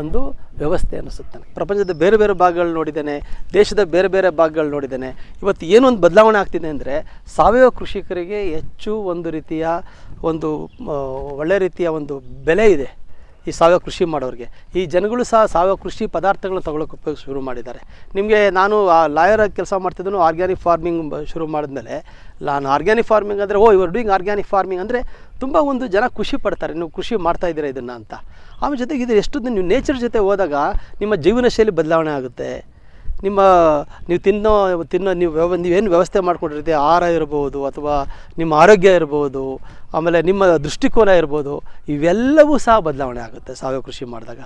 ಒಂದು ವ್ಯವಸ್ಥೆ ಅನಿಸುತ್ತೆ ಪ್ರಪಂಚದ ಬೇರೆ ಬೇರೆ ಭಾಗಗಳು ನೋಡಿದ್ದೇನೆ, ದೇಶದ ಬೇರೆ ಬೇರೆ ಭಾಗಗಳು ನೋಡಿದ್ದೇನೆ. ಇವತ್ತು ಏನೊಂದು ಬದಲಾವಣೆ ಆಗ್ತಿದೆ ಅಂದರೆ ಸಾವಯವ ಕೃಷಿಕರಿಗೆ ಹೆಚ್ಚು ಒಂದು ರೀತಿಯ ಒಂದು ಒಳ್ಳೆ ರೀತಿಯ ಒಂದು ಬೆಲೆ ಇದೆ. ಈ ಸಾವಯವ ಕೃಷಿ ಮಾಡೋರಿಗೆ. ಈ ಜನಗಳು ಸಹ ಸಾವಯವ ಕೃಷಿ ಪದಾರ್ಥಗಳನ್ನ ತಗೊಳ್ಳೋಕೆ ಉಪಯೋಗ ಶುರು ಮಾಡಿದ್ದಾರೆ. ನಿಮಗೆ ನಾನು ಲಾಯರ್ ಆಗಿ ಕೆಲಸ ಮಾಡ್ತಿದ್ದನು ಆರ್ಗ್ಯಾನಿಕ್ ಫಾರ್ಮಿಂಗ್ ಶುರು ಮಾಡಿದ್ಮೇಲೆ. ನಾನು ಆರ್ಗ್ಯಾನಿಕ್ ಫಾರ್ಮಿಂಗ್ ಅಂದರೆ, ಓ, ಇವರು ಡೂಯಿಂಗ್ ಆರ್ಗ್ಯಾನಿಕ್ ಫಾರ್ಮಿಂಗ್ ಅಂದರೆ ತುಂಬ ಒಂದು ಜನ ಖುಷಿ ಪಡ್ತಾರೆ. ನೀವು ಕೃಷಿ ಮಾಡ್ತಾ ಇದ್ದೀರಾ ಇದನ್ನು ಅಂತ. ಆಮೇಲೆ ಜೊತೆಗೆ ಇದು ಎಷ್ಟು ನೀವು ನೇಚರ್ ಜೊತೆ ಹೋದಾಗ ನಿಮ್ಮ ಜೀವನ ಶೈಲಿ ಬದಲಾವಣೆ ಆಗುತ್ತೆ. ನಿಮ್ಮ, ನೀವು ತಿನ್ನೋ ತಿನ್ನೋ, ನೀವು ವ್ಯವ, ನೀವೇನು ವ್ಯವಸ್ಥೆ ಮಾಡಿಕೊಂಡಿರ್ತೀವಿ ಆಹಾರ ಇರ್ಬೋದು ಅಥವಾ ನಿಮ್ಮ ಆರೋಗ್ಯ ಇರ್ಬೋದು. ಆಮೇಲೆ ನಿಮ್ಮ ದೃಷ್ಟಿಕೋನ ಇರ್ಬೋದು, ಇವೆಲ್ಲವೂ ಸಹ ಬದಲಾವಣೆ ಆಗುತ್ತೆ ಸಾವಯವ ಕೃಷಿ ಮಾಡಿದಾಗ.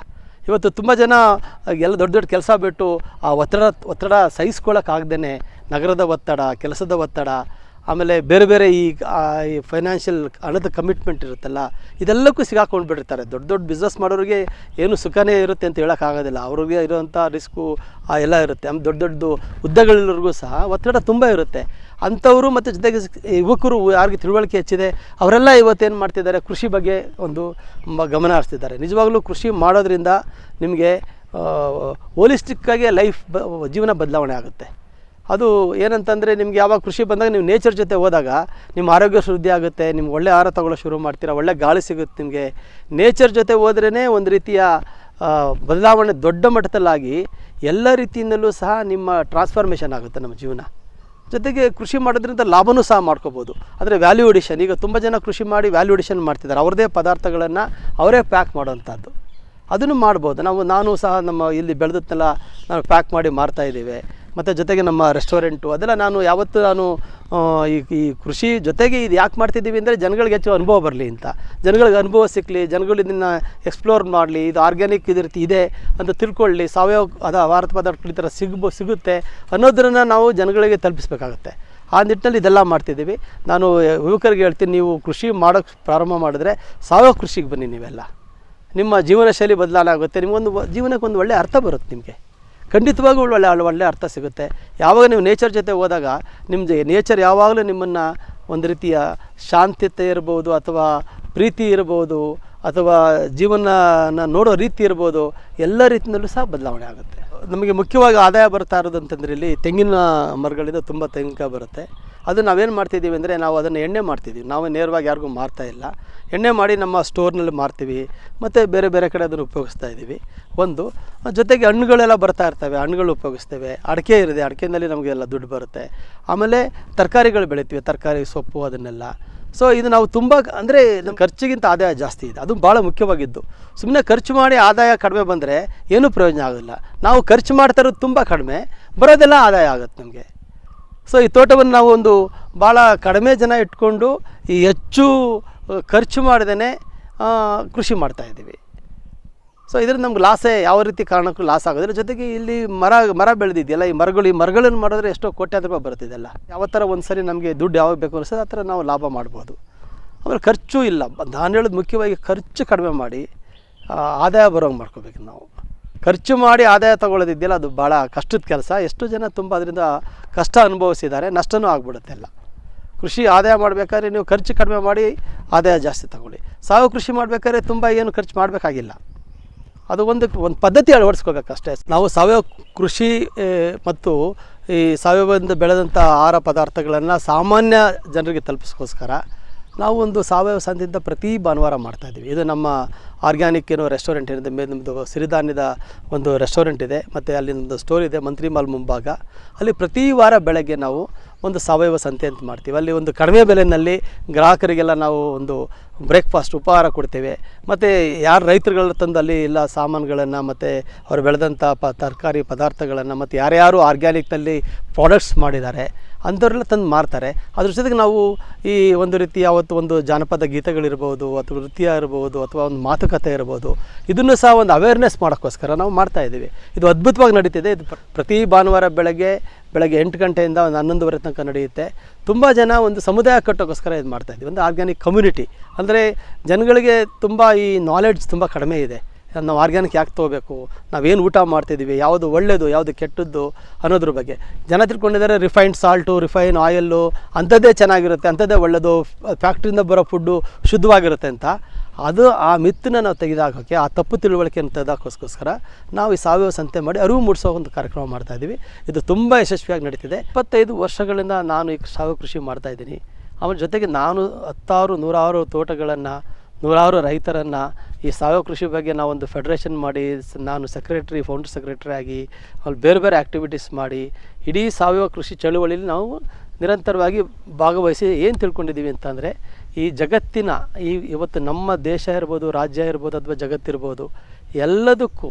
ಇವತ್ತು ತುಂಬ ಜನ, ಎಲ್ಲ ದೊಡ್ಡ ದೊಡ್ಡ ಕೆಲಸ ಬಿಟ್ಟು, ಆ ಒತ್ತಡ ಒತ್ತಡ ಸಹಿಸ್ಕೊಳ್ಳೋಕ್ಕಾಗ್ದೇ ನಗರದ ಒತ್ತಡ, ಕೆಲಸದ ಒತ್ತಡ, ಆಮೇಲೆ ಬೇರೆ ಬೇರೆ ಈ ಫೈನಾನ್ಷಿಯಲ್ ಹಣದ ಕಮಿಟ್ಮೆಂಟ್ ಇರುತ್ತಲ್ಲ, ಇದೆಲ್ಲಕ್ಕೂ ಸಿಗಾಕೊಂಡು ಬಿಟ್ಟಿರ್ತಾರೆ ದೊಡ್ಡ ದೊಡ್ಡ ಬಿಸ್ನೆಸ್ ಮಾಡೋರಿಗೆ ಏನು ಸುಖನೇ ಇರುತ್ತೆ ಅಂತ ಹೇಳೋಕ್ಕಾಗೋದಿಲ್ಲ. ಅವ್ರಿಗೆ ಇರೋವಂಥ ರಿಸ್ಕು ಎಲ್ಲ ಇರುತ್ತೆ. ಆಮೇಲೆ ದೊಡ್ಡ ದೊಡ್ಡದು ಹುದ್ದೆಗಳಿರೋರಿಗೂ ಸಹ ಒತ್ತಡ ತುಂಬ ಇರುತ್ತೆ. ಅಂಥವರು ಮತ್ತು ಜೊತೆಗೆ ಯುವಕರು ಯಾರಿಗೆ ತಿಳುವಳಿಕೆ ಹೆಚ್ಚಿದೆ, ಅವರೆಲ್ಲ ಇವತ್ತೇನು ಮಾಡ್ತಿದ್ದಾರೆ, ಕೃಷಿ ಬಗ್ಗೆ ಒಂದು ಗಮನ ಹರಿಸ್ತಿದ್ದಾರೆ. ನಿಜವಾಗಲೂ ಕೃಷಿ ಮಾಡೋದ್ರಿಂದ ನಿಮಗೆ ಹೋಲಿಸ್ಟಿಕ್ಕಾಗಿ ಲೈಫ್ ಜೀವನ ಬದಲಾವಣೆ ಆಗುತ್ತೆ. ಅದು ಏನಂತಂದರೆ ನಿಮ್ಗೆ ಯಾವಾಗ ಕೃಷಿ ಬಂದಾಗ ನೀವು ನೇಚರ್ ಜೊತೆ ಹೋದಾಗ ನಿಮ್ಮ ಆರೋಗ್ಯ ಶುದ್ಧಿ ಆಗುತ್ತೆ, ನಿಮ್ಗೆ ಒಳ್ಳೆ ಆಹಾರ ತಗೊಳ್ಳೋ ಶುರು ಮಾಡ್ತೀರಾ, ಒಳ್ಳೆ ಗಾಳಿ ಸಿಗುತ್ತೆ ನಿಮಗೆ. ನೇಚರ್ ಜೊತೆ ಹೋದ್ರೇ ಒಂದು ರೀತಿಯ ಬದಲಾವಣೆ ದೊಡ್ಡ ಮಟ್ಟದಲ್ಲಾಗಿ ಎಲ್ಲ ರೀತಿಯಿಂದಲೂ ಸಹ ನಿಮ್ಮ ಟ್ರಾನ್ಸ್ಫಾರ್ಮೇಷನ್ ಆಗುತ್ತೆ ನಮ್ಮ ಜೀವನ. ಜೊತೆಗೆ ಕೃಷಿ ಮಾಡೋದ್ರಿಂದ ಲಾಭನೂ ಸಹ ಮಾಡ್ಕೋಬೋದು. ಅಂದರೆ ವ್ಯಾಲ್ಯೂ ಎಡಿಷನ್ ಈಗ ತುಂಬ ಜನ ಕೃಷಿ ಮಾಡಿ ವ್ಯಾಲ್ಯೂ ಎಡಿಷನ್ ಮಾಡ್ತಿದ್ದಾರೆ. ಅವ್ರದ್ದೇ ಪದಾರ್ಥಗಳನ್ನು ಅವರೇ ಪ್ಯಾಕ್ ಮಾಡೋವಂಥದ್ದು ಅದನ್ನು ಮಾಡ್ಬೋದು. ನಾವು, ನಾನು ಸಹ ನಮ್ಮ ಇಲ್ಲಿ ಬೆಳೆದನ್ನೆಲ್ಲ ನಾವು ಪ್ಯಾಕ್ ಮಾಡಿ ಮಾರ್ತಾ ಇದ್ದೀವಿ. ಮತ್ತು ಜೊತೆಗೆ ನಮ್ಮ ರೆಸ್ಟೋರೆಂಟು ಅದೆಲ್ಲ ನಾನು ಯಾವತ್ತೂ ನಾನು ಈ ಈ ಕೃಷಿ ಜೊತೆಗೆ ಇದು ಯಾಕೆ ಮಾಡ್ತಿದ್ದೀವಿ ಅಂದರೆ ಜನಗಳಿಗೆ ಹೆಚ್ಚು ಅನುಭವ ಬರಲಿ ಅಂತ. ಜನಗಳಿಗೆ ಅನುಭವ ಸಿಕ್ಕಲಿ ಜನಗಳು ಇದನ್ನು ಎಕ್ಸ್ಪ್ಲೋರ್ ಮಾಡಲಿ, ಇದು ಆರ್ಗ್ಯಾನಿಕ್ ಇದ್ರ ಇದೆ ಅಂತ ತಿಳ್ಕೊಳ್ಳಿ. ಸಾವಯವ ಅದ ಆಹಾರ ಪದಾರ್ಥಗಳು ಈ ಥರ ಸಿಗ್ಬೋ, ಸಿಗುತ್ತೆ ಅನ್ನೋದನ್ನು ನಾವು ಜನಗಳಿಗೆ ತಲುಪಿಸ್ಬೇಕಾಗುತ್ತೆ. ಆ ನಿಟ್ಟಿನಲ್ಲಿ ಇದೆಲ್ಲ ಮಾಡ್ತಿದ್ದೀವಿ. ನಾನು ಯುವಕರಿಗೆ ಹೇಳ್ತೀನಿ, ನೀವು ಕೃಷಿ ಮಾಡೋಕ್ಕೆ ಪ್ರಾರಂಭ ಮಾಡಿದ್ರೆ ಸಾವಯವ ಕೃಷಿಗೆ ಬನ್ನಿ ನೀವೆಲ್ಲ. ನಿಮ್ಮ ಜೀವನ ಶೈಲಿ ಬದಲಾವಣೆ ಆಗುತ್ತೆ ನಿಮಗೊಂದು ಜೀವನಕ್ಕೆ ಒಂದು ಒಳ್ಳೆಯ ಅರ್ಥ ಬರುತ್ತೆ ನಿಮಗೆ. ಖಂಡಿತವಾಗೂ ಒಳ್ಳೆ ಒಳ್ಳೆ ಅರ್ಥ ಸಿಗುತ್ತೆ. ಯಾವಾಗ ನೀವು ನೇಚರ್ ಜೊತೆ ಹೋದಾಗ ನಿಮ್ಮದು ನೇಚರ್ ಯಾವಾಗಲೂ ನಿಮ್ಮನ್ನು ಒಂದು ರೀತಿಯ ಶಾಂತತೆ ಇರ್ಬೋದು ಅಥವಾ ಪ್ರೀತಿ ಇರ್ಬೋದು ಅಥವಾ ಜೀವನ ನೋಡೋ ರೀತಿ ಇರ್ಬೋದು, ಎಲ್ಲ ರೀತಿಯಲ್ಲೂ ಸಹ ಬದಲಾವಣೆ ಆಗುತ್ತೆ. ನಮಗೆ ಮುಖ್ಯವಾಗಿ ಆದಾಯ ಬರ್ತಾ ಇರೋದು ಅಂತಂದರೆ ಇಲ್ಲಿ ತೆಂಗಿನ ಮರಗಳಿಂದ ತುಂಬ ತೆಂಗಿನಕಾಯಿ ಬರುತ್ತೆ. ಅದು ನಾವೇನು ಮಾಡ್ತಿದ್ದೀವಿ ಅಂದರೆ ನಾವು ಅದನ್ನು ಎಣ್ಣೆ ಮಾಡ್ತಿದ್ದೀವಿ. ನಾವು ನೇರವಾಗಿ ಯಾರಿಗೂ ಮಾರ್ತಾ ಇಲ್ಲ. ಎಣ್ಣೆ ಮಾಡಿ ನಮ್ಮ ಸ್ಟೋರ್ನಲ್ಲಿ ಮಾರ್ತೀವಿ ಮತ್ತು ಬೇರೆ ಬೇರೆ ಕಡೆ ಅದನ್ನು ಉಪಯೋಗಿಸ್ತಾ ಇದ್ದೀವಿ. ಒಂದು, ಜೊತೆಗೆ ಹಣ್ಣುಗಳೆಲ್ಲ ಬರ್ತಾ ಇರ್ತವೆ, ಹಣ್ಣುಗಳು ಉಪಯೋಗಿಸ್ತೇವೆ. ಅಡಿಕೆ ಇರಿದೆ ನಮಗೆ ನಮಗೆಲ್ಲ ದುಡ್ಡು ಬರುತ್ತೆ. ಆಮೇಲೆ ತರಕಾರಿಗಳು ಬೆಳಿತೀವಿ, ತರಕಾರಿ, ಸೊಪ್ಪು ಅದನ್ನೆಲ್ಲ. ಸೊ ಇದು ನಾವು ತುಂಬ ಅಂದರೆ ನಮ್ಮ ಖರ್ಚಿಗಿಂತ ಆದಾಯ ಜಾಸ್ತಿ ಇದೆ. ಅದು ಭಾಳ ಮುಖ್ಯವಾಗಿದ್ದು. ಸುಮ್ಮನೆ ಖರ್ಚು ಮಾಡಿ ಆದಾಯ ಕಡಿಮೆ ಬಂದರೆ ಏನೂ ಪ್ರಯೋಜನ ಆಗೋಲ್ಲ ನಾವು ಖರ್ಚು ಮಾಡ್ತಾ ಇರೋದು ತುಂಬ ಕಡಿಮೆ, ಬರೋದೆಲ್ಲ ಆದಾಯ ಆಗುತ್ತೆ ನಮಗೆ. ಸೊ ಈ ತೋಟವನ್ನು ನಾವು ಒಂದು ಭಾಳ ಕಡಿಮೆ ಜನ ಇಟ್ಕೊಂಡು ಈ ಹೆಚ್ಚು ಖರ್ಚು ಮಾಡ್ದೇ ಕೃಷಿ ಮಾಡ್ತಾಯಿದ್ದೀವಿ ಸೊ ಇದರಿಂದ ನಮ್ಗೆ ಲಾಸೇ ಯಾವ ರೀತಿ ಕಾರಣಕ್ಕೂ ಲಾಸ್ ಆಗೋದಿಲ್ಲ. ಜೊತೆಗೆ ಇಲ್ಲಿ ಮರ ಮರ ಬೆಳೆದಿದೆಯಲ್ಲ, ಈ ಮರಗಳು, ಈ ಮರಗಳನ್ನು ಮಾಡಿದ್ರೆ ಎಷ್ಟೋ ಕೋಟ್ಯಾಂತರ ರೂಪಾಯಿ ಬರ್ತಿದೆಯಲ್ಲ ಯಾವ ಥರ ಒಂದು ಸರಿ ನಮಗೆ ದುಡ್ಡು ಯಾವಾಗ ಬೇಕು ಅನಿಸ್ತದೆ ಆ ಥರ ನಾವು ಲಾಭ ಮಾಡ್ಬೋದು. ಆಮೇಲೆ ಖರ್ಚು ಇಲ್ಲ. ನಾನು ಹೇಳೋದು ಮುಖ್ಯವಾಗಿ ಖರ್ಚು ಕಡಿಮೆ ಮಾಡಿ ಆದಾಯ ಬರೋಂಗೆ ಮಾಡ್ಕೋಬೇಕು ನಾವು. ಖರ್ಚು ಮಾಡಿ ಆದಾಯ ತೊಗೊಳ್ಳೋದಿದೆಯಲ್ಲ, ಅದು ಭಾಳ ಕಷ್ಟದ ಕೆಲಸ. ಎಷ್ಟು ಜನ ತುಂಬ ಅದರಿಂದ ಕಷ್ಟ ಅನುಭವಿಸಿದ್ದಾರೆ, ನಷ್ಟನೂ ಆಗ್ಬಿಡುತ್ತೆ ಎಲ್ಲ ಕೃಷಿ ಆದಾಯ ಮಾಡಬೇಕಾದ್ರೆ ನೀವು ಖರ್ಚು ಕಡಿಮೆ ಮಾಡಿ ಆದಾಯ ಜಾಸ್ತಿ ತಗೊಳ್ಳಿ. ಸಾವಯವ ಕೃಷಿ ಮಾಡಬೇಕಾದ್ರೆ ತುಂಬ ಏನು ಖರ್ಚು ಮಾಡಬೇಕಾಗಿಲ್ಲ. ಅದು ಒಂದು ಒಂದು ಪದ್ಧತಿ ಅಳವಡಿಸ್ಕೋಬೇಕಷ್ಟೇ ನಾವು ಸಾವಯವ ಕೃಷಿ ಮತ್ತು ಈ ಸಾವಯವದಿಂದ ಬೆಳೆದಂಥ ಆಹಾರ ಪದಾರ್ಥಗಳನ್ನು ಸಾಮಾನ್ಯ ಜನರಿಗೆ ತಲುಪಿಸ್ಕೋಸ್ಕರ ನಾವು ಒಂದು ಸಾವಯವ ಸಂತೆಯಿಂದ ಪ್ರತಿ ಭಾನುವಾರ ಮಾಡ್ತಾಯಿದ್ದೀವಿ ಇದು ನಮ್ಮ ಆರ್ಗ್ಯಾನಿಕ್ ಏನೋ ರೆಸ್ಟೋರೆಂಟ್ ಏನಿದೆ ಮೇಲೆ ನಿಮ್ಮದು ಸಿರಿಧಾನ್ಯದ ಒಂದು ರೆಸ್ಟೋರೆಂಟ್ ಇದೆ, ಮತ್ತು ಒಂದು ಸ್ಟೋರ್ ಇದೆ, ಮಂತ್ರಿ ಮಾಲ್ ಮುಂಭಾಗ. ಅಲ್ಲಿ ಪ್ರತಿ ವಾರ ಬೆಳಗ್ಗೆ ನಾವು ಒಂದು ಸಾವಯವ ಸಂತೆ ಅಂತ ಮಾಡ್ತೀವಿ. ಅಲ್ಲಿ ಒಂದು ಕಡಿಮೆ ಬೆಲೆಯಲ್ಲಿ ಗ್ರಾಹಕರಿಗೆಲ್ಲ ನಾವು ಒಂದು ಬ್ರೇಕ್ಫಾಸ್ಟ್ ಉಪಹಾರ ಕೊಡ್ತೇವೆ. ಮತ್ತು ಯಾರು ರೈತರುಗಳ ತಂದು ಅಲ್ಲಿ ಎಲ್ಲ ಸಾಮಾನುಗಳನ್ನು ಮತ್ತು ಅವರು ಬೆಳೆದಂಥ ಪ ತರಕಾರಿ ಪದಾರ್ಥಗಳನ್ನು ಮತ್ತು ಯಾರ್ಯಾರು ಆರ್ಗ್ಯಾನಿಕ್ನಲ್ಲಿ ಪ್ರಾಡಕ್ಟ್ಸ್ ಮಾಡಿದ್ದಾರೆ ಅಂಥವ್ರೆಲ್ಲ ತಂದು ಮಾರ್ತಾರೆ. ಅದ್ರ ಜೊತೆಗೆ ನಾವು ಈ ಒಂದು ರೀತಿ ಯಾವತ್ತು ಒಂದು ಜಾನಪದ ಗೀತೆಗಳಿರ್ಬೋದು ಅಥವಾ ನೃತ್ಯ ಇರ್ಬೋದು ಅಥವಾ ಒಂದು ಮಾತುಕತೆ ಇರ್ಬೋದು, ಇದನ್ನು ಸಹ ಒಂದು ಅವೇರ್ನೆಸ್ ಮಾಡೋಕ್ಕೋಸ್ಕರ ನಾವು ಮಾಡ್ತಾ ಇದ್ದೀವಿ. ಇದು ಅದ್ಭುತವಾಗಿ ನಡೀತಿದೆ. ಇದು ಪ್ರತಿ ಭಾನುವಾರ ಬೆಳಗ್ಗೆ ಬೆಳಗ್ಗೆ ಎಂಟು ಗಂಟೆಯಿಂದ ಒಂದು ಹನ್ನೊಂದುವರೆ ತನಕ ನಡೆಯುತ್ತೆ. ತುಂಬ ಜನ ಒಂದು ಸಮುದಾಯ ಕಟ್ಟೋಕ್ಕೋಸ್ಕರ ಇದು ಮಾಡ್ತಾ ಇದ್ದೀವಿ. ಒಂದು ಆರ್ಗ್ಯಾನಿಕ್ ಕಮ್ಯುನಿಟಿ ಅಂದರೆ ಜನಗಳಿಗೆ ತುಂಬ ಈ ನಾಲೆಡ್ಜ್ ತುಂಬ ಕಡಿಮೆ ಇದೆ. ನಾವು ಆರ್ಗ್ಯಾನಿಕ್ ಯಾಕೆ ತೊಗೋಬೇಕು? ನಾವೇನು ಊಟ ಮಾಡ್ತಿದ್ದೀವಿ ಯಾವುದು ಒಳ್ಳೆಯದು ಯಾವುದು ಕೆಟ್ಟದ್ದು ಅನ್ನೋದ್ರ ಬಗ್ಗೆ. ಜನ ತಿಳ್ಕೊಂಡಿದ್ದಾರೆ ರಿಫೈನ್ಡ್ ಸಾಲ್ಟು ರಿಫೈನ್ ಆಯಿಲ್ಲು ಅಂಥದ್ದೇ ಚೆನ್ನಾಗಿರುತ್ತೆ, ಅಂಥದ್ದೇ ಒಳ್ಳೆಯದು ಫ್ಯಾಕ್ಟ್ರಿಯಿಂದ ಬರೋ ಫುಡ್ಡು ಶುದ್ಧವಾಗಿರುತ್ತೆ ಅಂತ. ಅದು ಆ ಮಿತ್ತನ್ನ ನಾವು ತೆಗೆದಾಕೋಕ್ಕೆ ಆ ತಪ್ಪು ತಿಳುವಳಿಕೆಯನ್ನು ತೆಗೆದಾಕೋಸ್ಕರ ನಾವು ಈ ಸಾವಯವ ಸಂತೆ ಮಾಡಿ ಅರಿವು ಮೂಡಿಸೋ ಒಂದು ಕಾರ್ಯಕ್ರಮ ಮಾಡ್ತಾ ಇದ್ದೀವಿ ಇದು ತುಂಬ ಯಶಸ್ವಿಯಾಗಿ ನಡೀತಿದೆ. ಇಪ್ಪತ್ತೈದು ವರ್ಷಗಳಿಂದ ನಾನು ಈ ಸಾವಯವ ಕೃಷಿ ಮಾಡ್ತಾಯಿದ್ದೀನಿ ಆಮೇಲೆ ಜೊತೆಗೆ ನಾನು ಹತ್ತಾರು, ನೂರಾರು ತೋಟಗಳನ್ನು ನೂರಾರು ರೈತರನ್ನು ಈ ಸಾವಯವ ಕೃಷಿ ಬಗ್ಗೆ ನಾವು ಒಂದು ಫೆಡರೇಷನ್ ಮಾಡಿ ನಾನು ಸೆಕ್ರೆಟ್ರಿ ಫೌಂಡರ್ ಸೆಕ್ರೆಟರಿ ಆಗಿ ಅಲ್ಲಿ ಬೇರೆ ಬೇರೆ ಆ್ಯಕ್ಟಿವಿಟೀಸ್ ಮಾಡಿ, ಇಡೀ ಸಾವಯವ ಕೃಷಿ ಚಳುವಳಿಯಲ್ಲಿ ನಾವು ನಿರಂತರವಾಗಿ ಭಾಗವಹಿಸಿ ಏನು ತಿಳ್ಕೊಂಡಿದ್ದೀವಿ ಅಂತಂದರೆ, ಈ ಜಗತ್ತಿನ, ಈ ಇವತ್ತು ನಮ್ಮ ದೇಶ ಇರ್ಬೋದು, ರಾಜ್ಯ ಇರ್ಬೋದು ಅಥವಾ ಜಗತ್ತಿರ್ಬೋದು ಎಲ್ಲದಕ್ಕೂ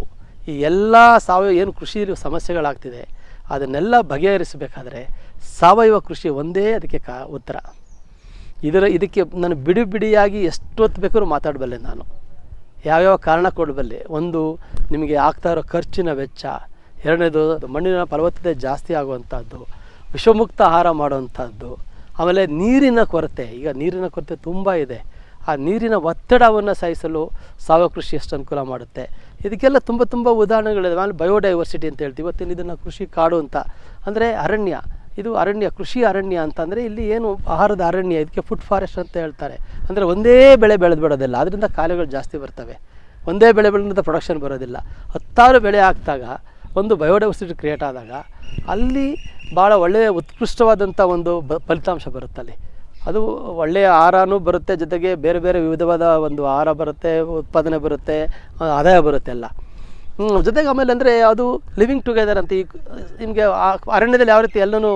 ಈ ಎಲ್ಲ ಸಾವಯವ ಏನು ಕೃಷಿ ಸಮಸ್ಯೆಗಳಾಗ್ತಿದೆ, ಅದನ್ನೆಲ್ಲ ಬಗೆಹರಿಸಬೇಕಾದ್ರೆ ಸಾವಯವ ಕೃಷಿ ಒಂದೇ ಅದಕ್ಕೆ ಕಾ, ಉತ್ತರ. ಇದರ ಇದಕ್ಕೆ ನಾನು ಬಿಡಿ ಬಿಡಿಯಾಗಿ ಎಷ್ಟೊತ್ತು ಬೇಕಾದ್ರೂ ಮಾತಾಡಬಲ್ಲೆ ನಾನು. ಯಾವ್ಯಾವ ಕಾರಣ ಕೊಡಬಲ್ಲೆ? ಒಂದು, ನಿಮಗೆ ಆಗ್ತಾ ಇರೋ ಖರ್ಚಿನ ವೆಚ್ಚ. ಎರಡನೇದು, ಮಣ್ಣಿನ ಫಲವತ್ತತೆ ಜಾಸ್ತಿ ಆಗುವಂಥದ್ದು ವಿಷಮುಕ್ತ ಆಹಾರ ಮಾಡುವಂಥದ್ದು ಆಮೇಲೆ ನೀರಿನ ಕೊರತೆ. ಈಗ ನೀರಿನ ಕೊರತೆ ತುಂಬ ಇದೆ. ಆ ನೀರಿನ ಒತ್ತಡವನ್ನು ಸಹಿಸಲು ಸಾವಯವ ಕೃಷಿ ಎಷ್ಟು ಅನುಕೂಲ ಮಾಡುತ್ತೆ? ಇದಕ್ಕೆಲ್ಲ ತುಂಬ ತುಂಬ ಉದಾಹರಣೆಗಳಿದೆ. ಆಮೇಲೆ ಬಯೋಡೈವರ್ಸಿಟಿ ಅಂತ ಹೇಳ್ತೀವಿ. ಇವತ್ತಿನ ಇದನ್ನು ಕೃಷಿ ಕಾಡು ಅಂತ. ಅಂದರೆ ಅರಣ್ಯ. ಇದು ಅರಣ್ಯ, ಕೃಷಿ ಅರಣ್ಯ ಅಂತಂದರೆ ಇಲ್ಲಿ ಏನು ಆಹಾರದ ಅರಣ್ಯ, ಇದಕ್ಕೆ ಫುಡ್ ಫಾರೆಸ್ಟ್ ಅಂತ ಹೇಳ್ತಾರೆ. ಅಂದರೆ ಒಂದೇ ಬೆಳೆ ಬೆಳೆದು ಬಿಡೋದಿಲ್ಲ ಅದರಿಂದ ಕಾಯಿಲೆಗಳು ಜಾಸ್ತಿ ಬರ್ತವೆ. ಒಂದೇ ಬೆಳೆ ಬೆಳೆದ ಪ್ರೊಡಕ್ಷನ್ ಬರೋದಿಲ್ಲ. ಹತ್ತಾರು ಬೆಳೆ ಹಾಕಿದಾಗ ಒಂದು ಬಯೋಡೈವರ್ಸಿಟಿ ಕ್ರಿಯೇಟ್ ಆದಾಗ, ಅಲ್ಲಿ ಭಾಳ ಒಳ್ಳೆಯ ಉತ್ಕೃಷ್ಟವಾದಂಥ ಒಂದು ಬ, ಫಲಿತಾಂಶ ಬರುತ್ತೆ ಅಲ್ಲಿ. ಅದು ಒಳ್ಳೆಯ ಆಹಾರನೂ ಬರುತ್ತೆ, ಜೊತೆಗೆ ಬೇರೆ ಬೇರೆ ವಿವಿಧವಾದ ಒಂದು ಆಹಾರ ಬರುತ್ತೆ, ಉತ್ಪಾದನೆ ಬರುತ್ತೆ, ಆದಾಯ ಬರುತ್ತೆ ಎಲ್ಲ. ಜೊತೆಗೆ ಆಮೇಲೆ ಅಂದರೆ ಅದು ಲಿವಿಂಗ್ ಟುಗೆದರ್ ಅಂತ ಈ ನಿಮಗೆ ಅರಣ್ಯದಲ್ಲಿ ಯಾವ ರೀತಿ ಎಲ್ಲನೂ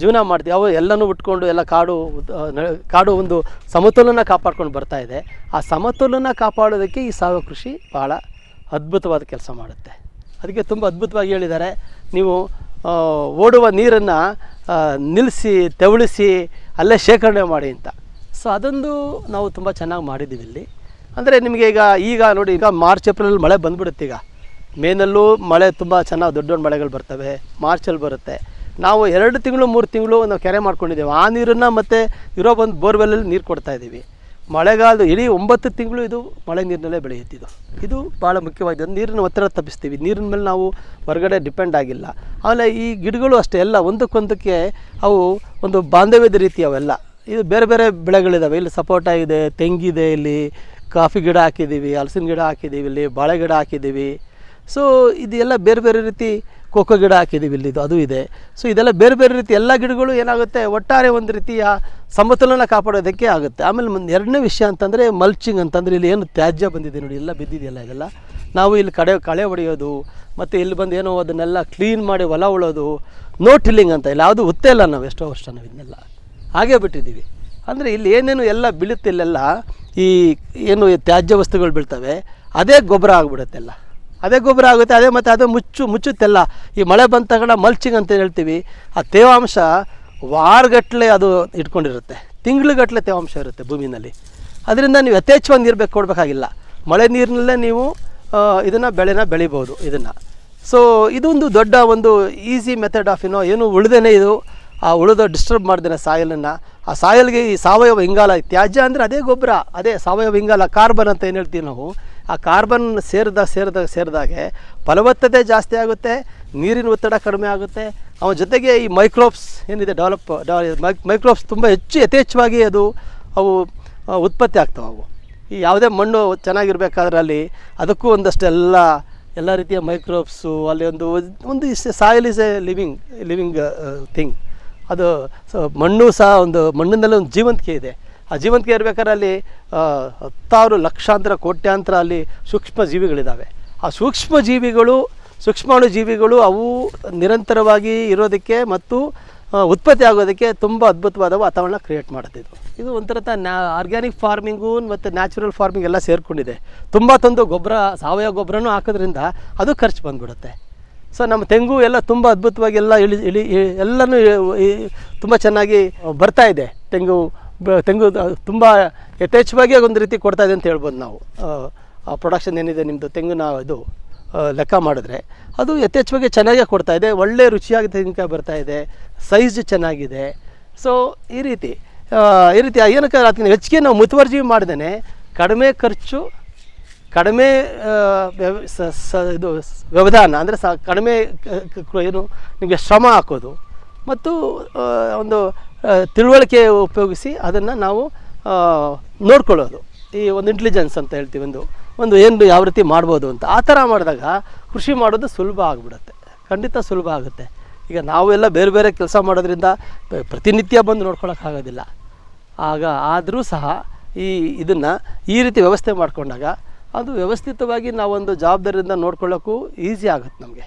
ಜೀವನ ಮಾಡ್ತೀವಿ ಅವು ಎಲ್ಲನೂ ಉಟ್ಕೊಂಡು ಎಲ್ಲ ಕಾಡು ಕಾಡು ಒಂದು ಸಮತೋಲನ ಕಾಪಾಡ್ಕೊಂಡು ಬರ್ತಾ ಇದೆ. ಆ ಸಮತೋಲನ ಕಾಪಾಡೋದಕ್ಕೆ ಈ ಸಾವಯವ ಕೃಷಿ ಭಾಳ ಅದ್ಭುತವಾದ ಕೆಲಸ ಮಾಡುತ್ತೆ. ಅದಕ್ಕೆ ತುಂಬ ಅದ್ಭುತವಾಗಿ ಹೇಳಿದ್ದಾರೆ. ನೀವು ಓಡುವ ನೀರನ್ನು ನಿಲ್ಲಿಸಿ ತೆವಳಿಸಿ, ಅಲ್ಲೇ ಶೇಖರಣೆ ಮಾಡಿ ಅಂತ. ಸೊ ಅದೊಂದು ನಾವು ತುಂಬ ಚೆನ್ನಾಗಿ ಮಾಡಿದ್ದೀವಿ ಇಲ್ಲಿ. ಅಂದರೆ ನಿಮಗೆ ಈಗ ಈಗ ನೋಡಿ, ಈಗ ಮಾರ್ಚ್ ಏಪ್ರಿಲಲ್ಲಿ ಮಳೆ ಬಂದ್ಬಿಡುತ್ತೆ ಈಗ. ಮೇನಲ್ಲೂ ಮಳೆ ತುಂಬ ಚೆನ್ನಾಗಿ ದೊಡ್ಡ ದೊಡ್ಡ ಮಳೆಗಳು ಬರ್ತವೆ. ಮಾರ್ಚಲ್ಲಿ ಬರುತ್ತೆ. ನಾವು ಎರಡು ತಿಂಗಳು, ಮೂರು ತಿಂಗಳು ನಾವು ಕೆರೆ ಮಾಡ್ಕೊಂಡಿದ್ದೇವೆ. ಆ ನೀರನ್ನು ಮತ್ತು ಇರೋ ಒಂದು ಬೋರ್ವೆಲಲ್ಲಿ ನೀರು ಕೊಡ್ತಾ ಇದ್ದೀವಿ. ಮಳೆಗಾಲದ ಇಡೀ ಒಂಬತ್ತು ತಿಂಗಳು ಇದು ಮಳೆ ನೀರಿನಲ್ಲೇ ಬೆಳೆಯುತ್ತಿದ್ದು. ಇದು ಇದು ಭಾಳ ಮುಖ್ಯವಾಗಿದೆ. ನೀರಿನ ಒತ್ತಡ ತಪ್ಪಿಸ್ತೀವಿ. ನೀರಿನ ಮೇಲೆ ನಾವು ಹೊರಗಡೆ ಡಿಪೆಂಡ್ ಆಗಿಲ್ಲ. ಆಮೇಲೆ ಈ ಗಿಡಗಳು ಅಷ್ಟೇ ಎಲ್ಲ ಒಂದಕ್ಕೊಂದಕ್ಕೆ ಅವು ಒಂದು ಬಾಂಧವ್ಯದ ರೀತಿ ಅವೆಲ್ಲ. ಇದು ಬೇರೆ ಬೇರೆ ಬೆಳೆಗಳಿದ್ದಾವೆ ಇಲ್ಲಿ ಸಪೋಟ ಇದೆ ತೆಂಗಿದೆ ಇಲ್ಲಿ. ಕಾಫಿ ಗಿಡ ಹಾಕಿದ್ದೀವಿ, ಹಲಸಿನ ಗಿಡ ಹಾಕಿದ್ದೀವಿ, ಇಲ್ಲಿ ಬಾಳೆ ಗಿಡ ಹಾಕಿದ್ದೀವಿ. ಸೊ ಇದೆಲ್ಲ ಬೇರೆ ಬೇರೆ ರೀತಿ ಕೋಕೋ ಗಿಡ ಹಾಕಿದ್ದೀವಿ ಇಲ್ಲಿ ಅದು ಇದೆ. ಸೊ ಇದೆಲ್ಲ ಬೇರೆ ಬೇರೆ ರೀತಿ ಎಲ್ಲ ಗಿಡಗಳು ಏನಾಗುತ್ತೆ, ಒಟ್ಟಾರೆ ಒಂದು ರೀತಿಯ ಸಮತೋಲನ ಕಾಪಾಡೋದಕ್ಕೆ ಆಗುತ್ತೆ. ಆಮೇಲೆ ಒಂದು ಎರಡನೇ ವಿಷಯ ಅಂತಂದರೆ ಮಲ್ಚಿಂಗ್ ಅಂತಂದರೆ ಇಲ್ಲಿ ಏನು ತ್ಯಾಜ್ಯ ಬಂದಿದೆ ನೋಡಿ, ಎಲ್ಲ ಬಿದ್ದಿದೆಯಲ್ಲ ಇದೆಲ್ಲ. ನಾವು ಇಲ್ಲಿ ಕಡೆ, ಕಳೆ ಹೊಡೆಯೋದು ಮತ್ತು ಇಲ್ಲಿ ಬಂದು ಏನೋ ಅದನ್ನೆಲ್ಲ ಕ್ಲೀನ್ ಮಾಡಿ ಹೊಲ ಉಳೋದು ನೋ ಟಿಲ್ಲಿಂಗ್ ಅಂತ ಇಲ್ಲ ಯಾವುದು ಉತ್ತೇ ಇಲ್ಲ ನಾವು ಎಷ್ಟೋ ವರ್ಷ ನಾವು ಇದನ್ನೆಲ್ಲ ಹಾಗೇ ಬಿಟ್ಟಿದ್ದೀವಿ. ಅಂದರೆ ಇಲ್ಲಿ ಏನೇನು ಎಲ್ಲ ಬೀಳುತ್ತೆ ಇಲ್ಲೆಲ್ಲ ಈ ಏನು ತ್ಯಾಜ್ಯ ವಸ್ತುಗಳು ಬೀಳ್ತವೆ, ಅದೇ ಗೊಬ್ಬರ ಆಗಿಬಿಡುತ್ತೆಲ್ಲ ಅದೇ ಗೊಬ್ಬರ ಆಗುತ್ತೆ, ಅದೇ ಮತ್ತು ಅದೇ ಮುಚ್ಚು ಮುಚ್ಚುತ್ತೆಲ್ಲ ಈ ಮಳೆ ಬಂದ ತಕ್ಷಣ ಮಲ್ಚಿಂಗ್ ಅಂತ ಹೇಳ್ತೀವಿ, ಆ ತೇವಾಂಶ ವಾರಗಟ್ಟಲೆ ಅದು ಇಟ್ಕೊಂಡಿರುತ್ತೆ. ತಿಂಗಳುಗಟ್ಟಲೆ ತೇವಾಂಶ ಇರುತ್ತೆ ಭೂಮಿನಲ್ಲಿ. ಅದರಿಂದ ನೀವು ಯಥೇಚ್ಛವಾಗಿ ನೀರು ಬೇಕು, ಕೊಡಬೇಕಾಗಿಲ್ಲ. ಮಳೆ ನೀರಿನಲ್ಲೇ ನೀವು ಇದನ್ನು ಬೆಳೆನ ಬೆಳಿಬೋದು, ಇದನ್ನು. ಸೊ ಇದೊಂದು ದೊಡ್ಡ ಒಂದು ಈಸಿ ಮೆಥಡ್ ಆಫ್ ಏನೋ ಏನು ಉಳ್ದೇನೆ ಇದು. ಆ ಉಳಿದ ಡಿಸ್ಟರ್ಬ್ ಮಾಡ್ದೇನೆ ಸಾಯಲನ್ನು, ಆ ಸಾಯಲ್ಗೆ ಈ ಸಾವಯವ ಇಂಗಾಲ ತ್ಯಾಜ್ಯ ಅಂದರೆ ಅದೇ ಗೊಬ್ಬರ, ಅದೇ ಸಾವಯವ ಇಂಗಾಲ ಕಾರ್ಬನ್ ಅಂತ ಏನು ಹೇಳ್ತೀವಿ ನಾವು? ಆ ಕಾರ್ಬನ್ ಸೇರಿದ ಸೇರಿದ, ಸೇರಿದಾಗೆ ಫಲವತ್ತತೆ ಜಾಸ್ತಿ ಆಗುತ್ತೆ, ನೀರಿನ ಒತ್ತಡ ಕಡಿಮೆ ಆಗುತ್ತೆ. ಅವನ ಜೊತೆಗೆ ಈ ಮೈಕ್ರೋಬ್ಸ್ ಏನಿದೆ ಡೆವಲಪ್ ಮೈಕ್ರೋಬ್ಸ್ ತುಂಬ ಹೆಚ್ಚು, ಯಥೇಚ್ಛವಾಗಿ ಅದು ಅವು ಉತ್ಪತ್ತಿ ಆಗ್ತವೆ ಅವು. ಈ ಯಾವುದೇ ಮಣ್ಣು ಚೆನ್ನಾಗಿರ್ಬೇಕಾದ್ರೆ ಅಲ್ಲಿ ಅದಕ್ಕೂ ಒಂದಷ್ಟು ಎಲ್ಲ ಎಲ್ಲ ರೀತಿಯ ಮೈಕ್ರೋಬ್ಸು ಅಲ್ಲಿ ಒಂದು ಒಂದು soil is a living living thing ಅದು ಮಣ್ಣು ಸಹ ಒಂದು ಮಣ್ಣಿನಲ್ಲಿ ಒಂದು ಜೀವಂತಿಕೆ ಇದೆ. ಆ ಜೀವಂತಿಕೆ ಇರಬೇಕಾದ್ರೆ ಅಲ್ಲಿ ಹತ್ತಾರು ಲಕ್ಷಾಂತರ ಕೋಟ್ಯಾಂತರ ಅಲ್ಲಿ ಸೂಕ್ಷ್ಮ ಜೀವಿಗಳಿದ್ದಾವೆ ಆ ಸೂಕ್ಷ್ಮ ಜೀವಿಗಳು ಸೂಕ್ಷ್ಮಾಣು ಜೀವಿಗಳು ಅವು ನಿರಂತರವಾಗಿ ಇರೋದಕ್ಕೆ ಮತ್ತು ಉತ್ಪತ್ತಿ ಆಗೋದಕ್ಕೆ ತುಂಬ ಅದ್ಭುತವಾದ ವಾತಾವರಣ ಕ್ರಿಯೇಟ್ ಮಾಡುತ್ತಿದ್ದು. ಇದು ಒಂಥರ ನ್ಯಾ ಆರ್ಗ್ಯಾನಿಕ್ ಫಾರ್ಮಿಂಗು ಮತ್ತು ನ್ಯಾಚುರಲ್ ಫಾರ್ಮಿಂಗ್ ಎಲ್ಲ ಸೇರಿಕೊಂಡಿದೆ. ತುಂಬ ತಂದು ಗೊಬ್ಬರ, ಸಾವಯವ ಗೊಬ್ಬರನೂ ಹಾಕೋದ್ರಿಂದ ಅದು ಖರ್ಚು ಬಂದ್ಬಿಡುತ್ತೆ. ಸೊ ನಮ್ಮ ತೆಂಗು ಎಲ್ಲ ತುಂಬ ಅದ್ಭುತವಾಗಿ ಎಲ್ಲ ಇಳಿ ಇಳಿ ಎಲ್ಲನೂ ತುಂಬ ಚೆನ್ನಾಗಿ ಬರ್ತಾ ಇದೆ. ತೆಂಗು ತೆಂಗು ತುಂಬ ಯಥೇಚ್ಛವಾಗಿ ಒಂದು ರೀತಿ ಕೊಡ್ತಾ ಇದೆ ಅಂತ ಹೇಳ್ಬೋದು ನಾವು. ಆ ಪ್ರೊಡಕ್ಷನ್ ಏನಿದೆ ನಿಮ್ಮದು ತೆಂಗಿನ ಇದು ಲೆಕ್ಕ ಮಾಡಿದ್ರೆ ಅದು ಯಥೇಚ್ಛವಾಗಿ ಚೆನ್ನಾಗೇ ಕೊಡ್ತಾ ಇದೆ. ಒಳ್ಳೆ ರುಚಿಯಾಗಿ ತೆಂಗಿನಕಾಯಿ ಬರ್ತಾ ಇದೆ. ಸೈಜ್ ಚೆನ್ನಾಗಿದೆ. ಸೊ ಈ ರೀತಿ ಈ ರೀತಿ ಏನಕ್ಕೆ ಅದಕ್ಕೆ ಹೆಚ್ಚಿಗೆ ನಾವು ಮುತುವರ್ಜಿ ಮಾಡ್ದೇ ಕಡಿಮೆ ಖರ್ಚು ಕಡಿಮೆ ಇದು ವ್ಯವಧಾನ ಅಂದರೆ ಸ, ಕಡಿಮೆ ಏನು ನಿಮಗೆ ಶ್ರಮ ಹಾಕೋದು. ಮತ್ತು ಒಂದು ತಿಳುವಳಿಕೆ ಉಪಯೋಗಿಸಿ ಅದನ್ನು ನಾವು ನೋಡ್ಕೊಳ್ಳೋದು. ಈ ಒಂದು ಇಂಟೆಲಿಜೆನ್ಸ್ ಅಂತ ಹೇಳ್ತೀವಿ ಒಂದು ಒಂದು ಏನು ಯಾವ ರೀತಿ ಮಾಡ್ಬೋದು ಅಂತ. ಆ ಥರ ಮಾಡಿದಾಗ ಕೃಷಿ ಮಾಡೋದು ಸುಲಭ ಆಗಿಬಿಡುತ್ತೆ. ಖಂಡಿತ ಸುಲಭ ಆಗುತ್ತೆ. ಈಗ ನಾವೆಲ್ಲ ಬೇರೆ ಬೇರೆ ಕೆಲಸ ಮಾಡೋದ್ರಿಂದ ಪ್ರತಿನಿತ್ಯ ಬಂದು ನೋಡ್ಕೊಳಕ್ಕಾಗೋದಿಲ್ಲ ಆಗ ಆದರೂ ಸಹ ಈ ಇದನ್ನು ಈ ರೀತಿ ವ್ಯವಸ್ಥೆ ಮಾಡಿಕೊಂಡಾಗ ಅದು ವ್ಯವಸ್ಥಿತವಾಗಿ ನಾವೊಂದು ಜವಾಬ್ದಾರಿಯಿಂದ ನೋಡ್ಕೊಳ್ಳೋಕ್ಕೂ ಈಸಿ ಆಗುತ್ತೆ ನಮಗೆ.